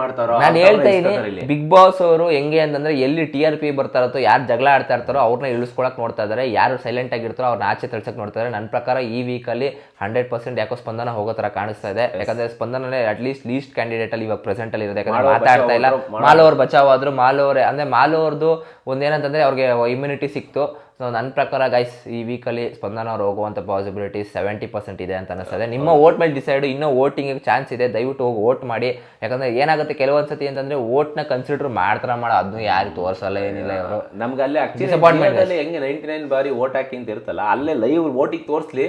ಮಾಡ್ತಾರೋ ನಾನು ಹೇಳ್ತಾ. ಇದ್ದೀನಿ ಬಿಗ್ ಬಾಸ್ ಅವರು ಹೆಂಗೆ ಅಂತಂದ್ರೆ ಎಲ್ಲಿ ಟಿ ಆರ್ ಪಿ ಬರ್ತಾರೋ ಇರುತ್ತೋ ಯಾರು ಜಗಳ ಆಡ್ತಾ ಇರ್ತಾರೋ ಅವ್ರನ್ನ ಇಳಿಸ್ಕೊಳಕ್ ನೋಡ್ತಾ ಇದಾರೆ ಯಾರು ಸೈಲೆಂಟ್ ಆಗಿರ್ತಾರೋ ಅವ್ರನ್ನ ಆಚೆ ತಳ್ಸಕ್ ನೋಡ್ತಾ ಇದಾರೆ ನನ್ನ ಪ್ರಕಾರ ಈ ವೀಕಲ್ಲಿ ಹಂಡ್ರೆಡ್ ಪರ್ಸೆಂಟ್ ಯಾಕೋ ಸ್ಪಂದನ ಹೋಗೋ ತರ ಕಾಣಿಸ್ತಾ ಇದೆ. ಯಾಕಂದ್ರೆ ಸ್ಪಂದನಲ್ಲೇ ಅಟ್ಲೀಸ್ಟ್ ಲೀಸ್ಟ್ ಕ್ಯಾಂಡಿಡೇಟ್ ಅಲ್ಲಿ ಇವಾಗ ಪ್ರೆಸೆಂಟ್ ಅಲ್ಲಿ ಇರೋದು. ಯಾಕಂದ್ರೆ ಮಾತಾಡ್ತಾ ಇಲ್ಲ. ಮಾಲ್ ಅವ್ರು ಬಚಾವ್ ಆದ್ರು ಮಾಲ್ ಅಂದ್ರೆ ಮಾಲ್ ಒಂದೇನಂತಂದ್ರೆ ಅವ್ರಿಗೆ ಇಮ್ಯುನಿಟಿ ಸಿಕ್ತು. ಸೊ ನನ್ನ ಪ್ರಕಾರ ಗೈಸ್ ಈ ವೀಕಲ್ಲಿ ಸ್ಪಂದನ ಅವ್ರು ಹೋಗುವಂಥ ಪಾಸಿಬಿಲಿಟಿ ಸೆವೆಂಟಿ ಪರ್ಸೆಂಟ್ ಇದೆ ಅಂತ ಅನಿಸ್ತದೆ ನಿಮ್ಮ ವೋಟ್ ಮೇಲೆ ಡಿಸೈಡ್ ಇನ್ನೂ ವೋಟಿಂಗಿಗೆ ಚಾನ್ಸ್ ಇದೆ. ದಯವಿಟ್ಟು ಹೋಗಿ ವೋಟ್ ಮಾಡಿ. ಯಾಕಂದ್ರೆ ಏನಾಗುತ್ತೆ ಕೆಲವೊಂದು ಸತಿ ಅಂತಂದ್ರೆ ವೋಟ್ನ ಕನ್ಸಿಡರ್ ಮಾಡ್ತಾರ ಮಾಡ. ಅದನ್ನು ಯಾರು ತೋರಿಸಲ್ಲ ಏನಿಲ್ಲ ಇವರು. ನಮ್ಗೆ ಅಲ್ಲೇ ಅಪಾರ್ಟ್ಮೆಂಟ್ ಅಲ್ಲಿ ಹೆಂಗೆ ನೈಂಟಿ ನೈನ್ ಬಾರಿ ವೋಟ್ ಹಾಕಿ ಅಂತ ಇರುತ್ತಲ್ಲ ಅಲ್ಲೇ ಲೈವ್ ವೋಟಿಂಗ್ ತೋರಿಸ್ಲಿ.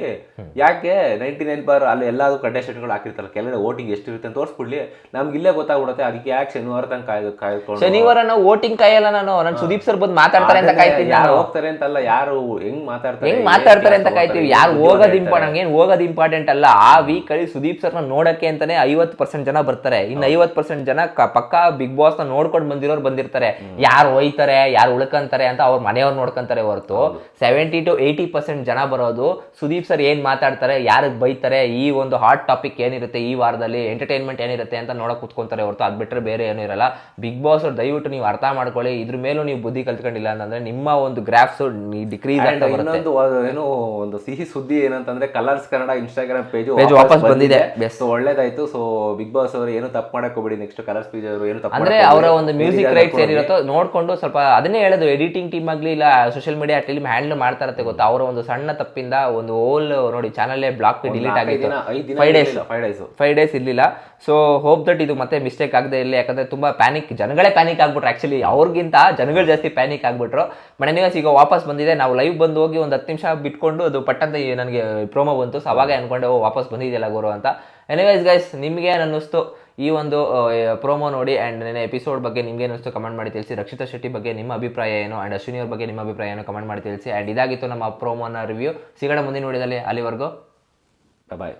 ಯಾಕೆ ನೈಂಟಿ ನೈನ್ ಬಾರ್ ಅಲ್ಲಿ ಎಲ್ಲಾದ್ರು ಕಂಟೆಸ್ಟೆಂಟ್ಗಳು ಹಾಕಿರ್ತಾರೆ ಕೆಲವೇ ವೋಟಿಂಗ್ ಎಷ್ಟು ಇರುತ್ತೆ ಅಂತ ತೋರಿಸ್ಬಿಡ್ಲಿ. ನಮ್ಗೆ ಇಲ್ಲೇ ಗೊತ್ತಾಗ್ಬಿಡುತ್ತೆ ಅದಕ್ಕೆ ಯಾಕೆ ಶನಿವಾರ ತನಕ ಕಾಯ್ಕೊಂಡು ಶನಿವಾರ ನಾವು ವೋಟಿಂಗ್ ಕಾಯಲ್ಲ ನಾನು. ನಾನು ಸುದೀಪ್ ಸರ್ ಬಂದು ಮಾತಾಡ್ತಾರೆ ಅಂತ ಕಾಯ್ತೀನಿ ಹೋಗ್ತಾರೆ ಅಂತಲ್ಲ ಯಾರು ಹೆಂಗ್ ಮಾತಾಡ್ತಾರೆ ಹೆಂಗ್ ಮಾತಾಡ್ತಾರೆ ಅಂತ ಕಾಯ್ತೀವಿ? ಯಾರು ಹೋಗೋದು. ಇಂಪಾರ್ಟೆಂಟ್ ಏನ್ ಹೋಗೋದು ಇಂಪಾರ್ಟೆಂಟ್ ಅಲ್ಲ. ಆ ವೀಕ್ ಅಲ್ಲಿ ಸುದೀಪ್ ಸರ್ನ ನೋಡಕ್ಕೆ ಅಂತಾನೆ ಐವತ್ ಪರ್ಸೆಂಟ್ ಜನ ಬರ್ತಾರೆ. ಇನ್ನು ಐವತ್ ಪರ್ಸೆಂಟ್ ಜನ ಪಕ್ಕಾ ಬಿಗ್ ಬಾಸ್ನ ನೋಡ್ಕೊಂಡು ಬಂದಿರೋರು ಬಂದಿರ್ತಾರೆ. ಯಾರು ಹೋಯ್ತಾರೆ ಯಾರು ಉಳ್ಕಂತಾರೆ ಅಂತ ಅವ್ರ ಮನೆಯವ್ರು ನೋಡ್ಕೊಂತಾರೆ ಹೊರತು. ಸೆವೆಂಟಿ ಟು ಏಯ್ಟಿ ಪರ್ಸೆಂಟ್ ಜನ ಬರೋದು. ಸುದೀಪ್ ಸರ್ ಏನ್ ಮಾತಾಡ್ತಾರೆ ಯಾರಿಗೆ ಬೈತಾರೆ ಈ ಒಂದು ಹಾಟ್ ಟಾಪಿಕ್ ಏನಿರುತ್ತೆ ಈ ವಾರದಲ್ಲಿ ಎಂಟರ್ಟೈನ್ಮೆಂಟ್ ಏನಿರುತ್ತೆ ಅಂತ ನೋಡಕ್ ಕುತ್ಕೊಂತಾರೆ ಹೊರತು. ಅದ್ ಬಿಟ್ಟರೆ ಬೇರೆ ಏನೂ ಇರಲ್ಲ. ಬಿಗ್ ಬಾಸ್ ಅವ್ರು ದಯವಿಟ್ಟು ನೀವು ಅರ್ಥ ಮಾಡ್ಕೊಳ್ಳಿ. ಇದ್ರ ಮೇಲೂ ನೀವು ಬುದ್ಧಿ ಕಲ್ತ್ಕೊಂಡಿಲ್ಲ ಅಂತಂದ್ರೆ ನಿಮ್ಮ ಒಂದು ಗ್ರಾಫ್ಸ್ ಡಿಕ್ರೀಸ್ ಆಗ್ತಾ ಬರುತ್ತೆ. ಇನ್ನೊಂದು ಏನು ಒಂದು ಸಿಹಿ ಸುದ್ದಿ ಏನಂತಂದ್ರೆ ಕಲರ್ಸ್ ಕನ್ನಡ ಇನ್ಸ್ಟಾಗ್ರಾಮ್ ಪೇಜ್ ವಾಪಸ್ ಬಂದಿದೆ. ಸೊ ಒಳ್ಳೇದಾಯ್ತು. ಸೊ ಬಿಗ್ ಬಾಸ್ ಅವರು ಏನು ತಪ್ಪು ಮಾಡಕ್ ಹೋಗ್ಬಿಡಿ ನೆಕ್ಸ್ಟ್ ಕಲರ್ಸ್ ಪೇಜ್ ಅವರು ಏನು ತಪ್ಪು ಅಂದ್ರೆ ಅವರ ಒಂದು ಮ್ಯೂಸಿಕ್ ರೈಟ್ಸ್ ಏನಿರುತ್ತೋ ನೋಡ್ಕೊಂಡು ಸ್ವಲ್ಪ ಅದನ್ನೇ ಹೇಳೋದು. ಎಡಿಟಿಂಗ್ ಟೀಮ್ ಆಗ್ಲಿ ಇಲ್ಲ ಸೋಷಿಯಲ್ ಮೀಡಿಯಾ ಟೀಮ್ ಹ್ಯಾಂಡಲ್ ಮಾಡ್ತಾ ಇರುತ್ತೆ ಗೊತ್ತಾ? ಅವರ ಒಂದು ಸಣ್ಣ ತಪ್ಪಿಂದ ಒಂದು ಓಲ್ ನೋಡಿ ಚಾನಲ್ ಬ್ಲಾಕ್ ಡಿಲೀಟ್ ಆಗಿದೆ ಆಗಿತ್ತು. ಫೈವ್ ಡೇಸ್ ಫೈವ್ ಡೇಸ್ ಇರಲಿಲ್ಲ. ಸೊ ಹೋಪ್ ದಟ್ ಇದು ಮತ್ತೆ ಮಿಸ್ಟೇಕ್ ಆಗದೆ ಇಲ್ಲ ಯಾಕಂದ್ರೆ ತುಂಬಾ ಪ್ಯಾನಿಕ್ ಜನಗಳೇ ಪ್ಯಾನಿಕ್ ಆಗ್ಬಿಟ್ರು. ಆಕ್ಚುಲಿ ಅವ್ರಿಗಿಂತ ಜನಗಳು ಜಾಸ್ತಿ ಪ್ಯಾನಿಕ್ ಆಗ್ಬಿಟ್ರು. ಮನೆ ನಿವಾಸ ಈಗ ವಾಪಸ್ ಬಂದಿದೆ. ನಾವು ಲೈವ್ ಬಂದು ಹೋಗಿ ಒಂದು ಹತ್ತು ನಿಮಿಷ ಬಿಟ್ಕೊಂಡು ಅದು ಪಟ್ಟಂತ ನನಗೆ ಪ್ರೋಮೋ ಬಂತು. ಸೊ ಅವಾಗ ಅನ್ಕೊಂಡೆ, ಓ, ವಾಪಸ್ ಬಂದಿದೆಯಲ್ಲ ಗುರು ಅಂತ. ಎನಿವೈಸ್ ಗೈಸ್ ನಿಮಗೆ ಅನ್ನಿಸ್ತು ಈ ಒಂದು ಪ್ರೋಮೋ ನೋಡಿ ಆ್ಯಂಡ್ ನೆನೆ ಎಪಿಸೋಡ್ ಬಗ್ಗೆ ನಿಮಗೆ ಅನ್ನಿಸ್ತು ಕಮೆಂಟ್ ಮಾಡಿ ತಿಳಿಸಿ. ರಕ್ಷಿತಾ ಶೆಟ್ಟಿ ಬಗ್ಗೆ ನಿಮ್ಮ ಅಭಿಪ್ರಾಯ ಏನು? ಆ್ಯಂಡ್ ಅಶ್ವಿನಿ ಬಗ್ಗೆ ನಿಮ್ಮ ಅಭಿಪ್ರಾಯ ಏನು? ಕಮೆಂಟ್ ಮಾಡಿ ತಿಳಿಸಿ. ಆ್ಯಂಡ್ ಇದಾಗಿತ್ತು ನಮ್ಮ ಪ್ರೋಮೋನ ರಿವ್ಯೂ ಸಿಗೋಣ ಮುಂದಿನ ನೋಡಿದಲ್ಲಿ ಅಲ್ಲಿವರೆಗೂ. ಬಾಯ್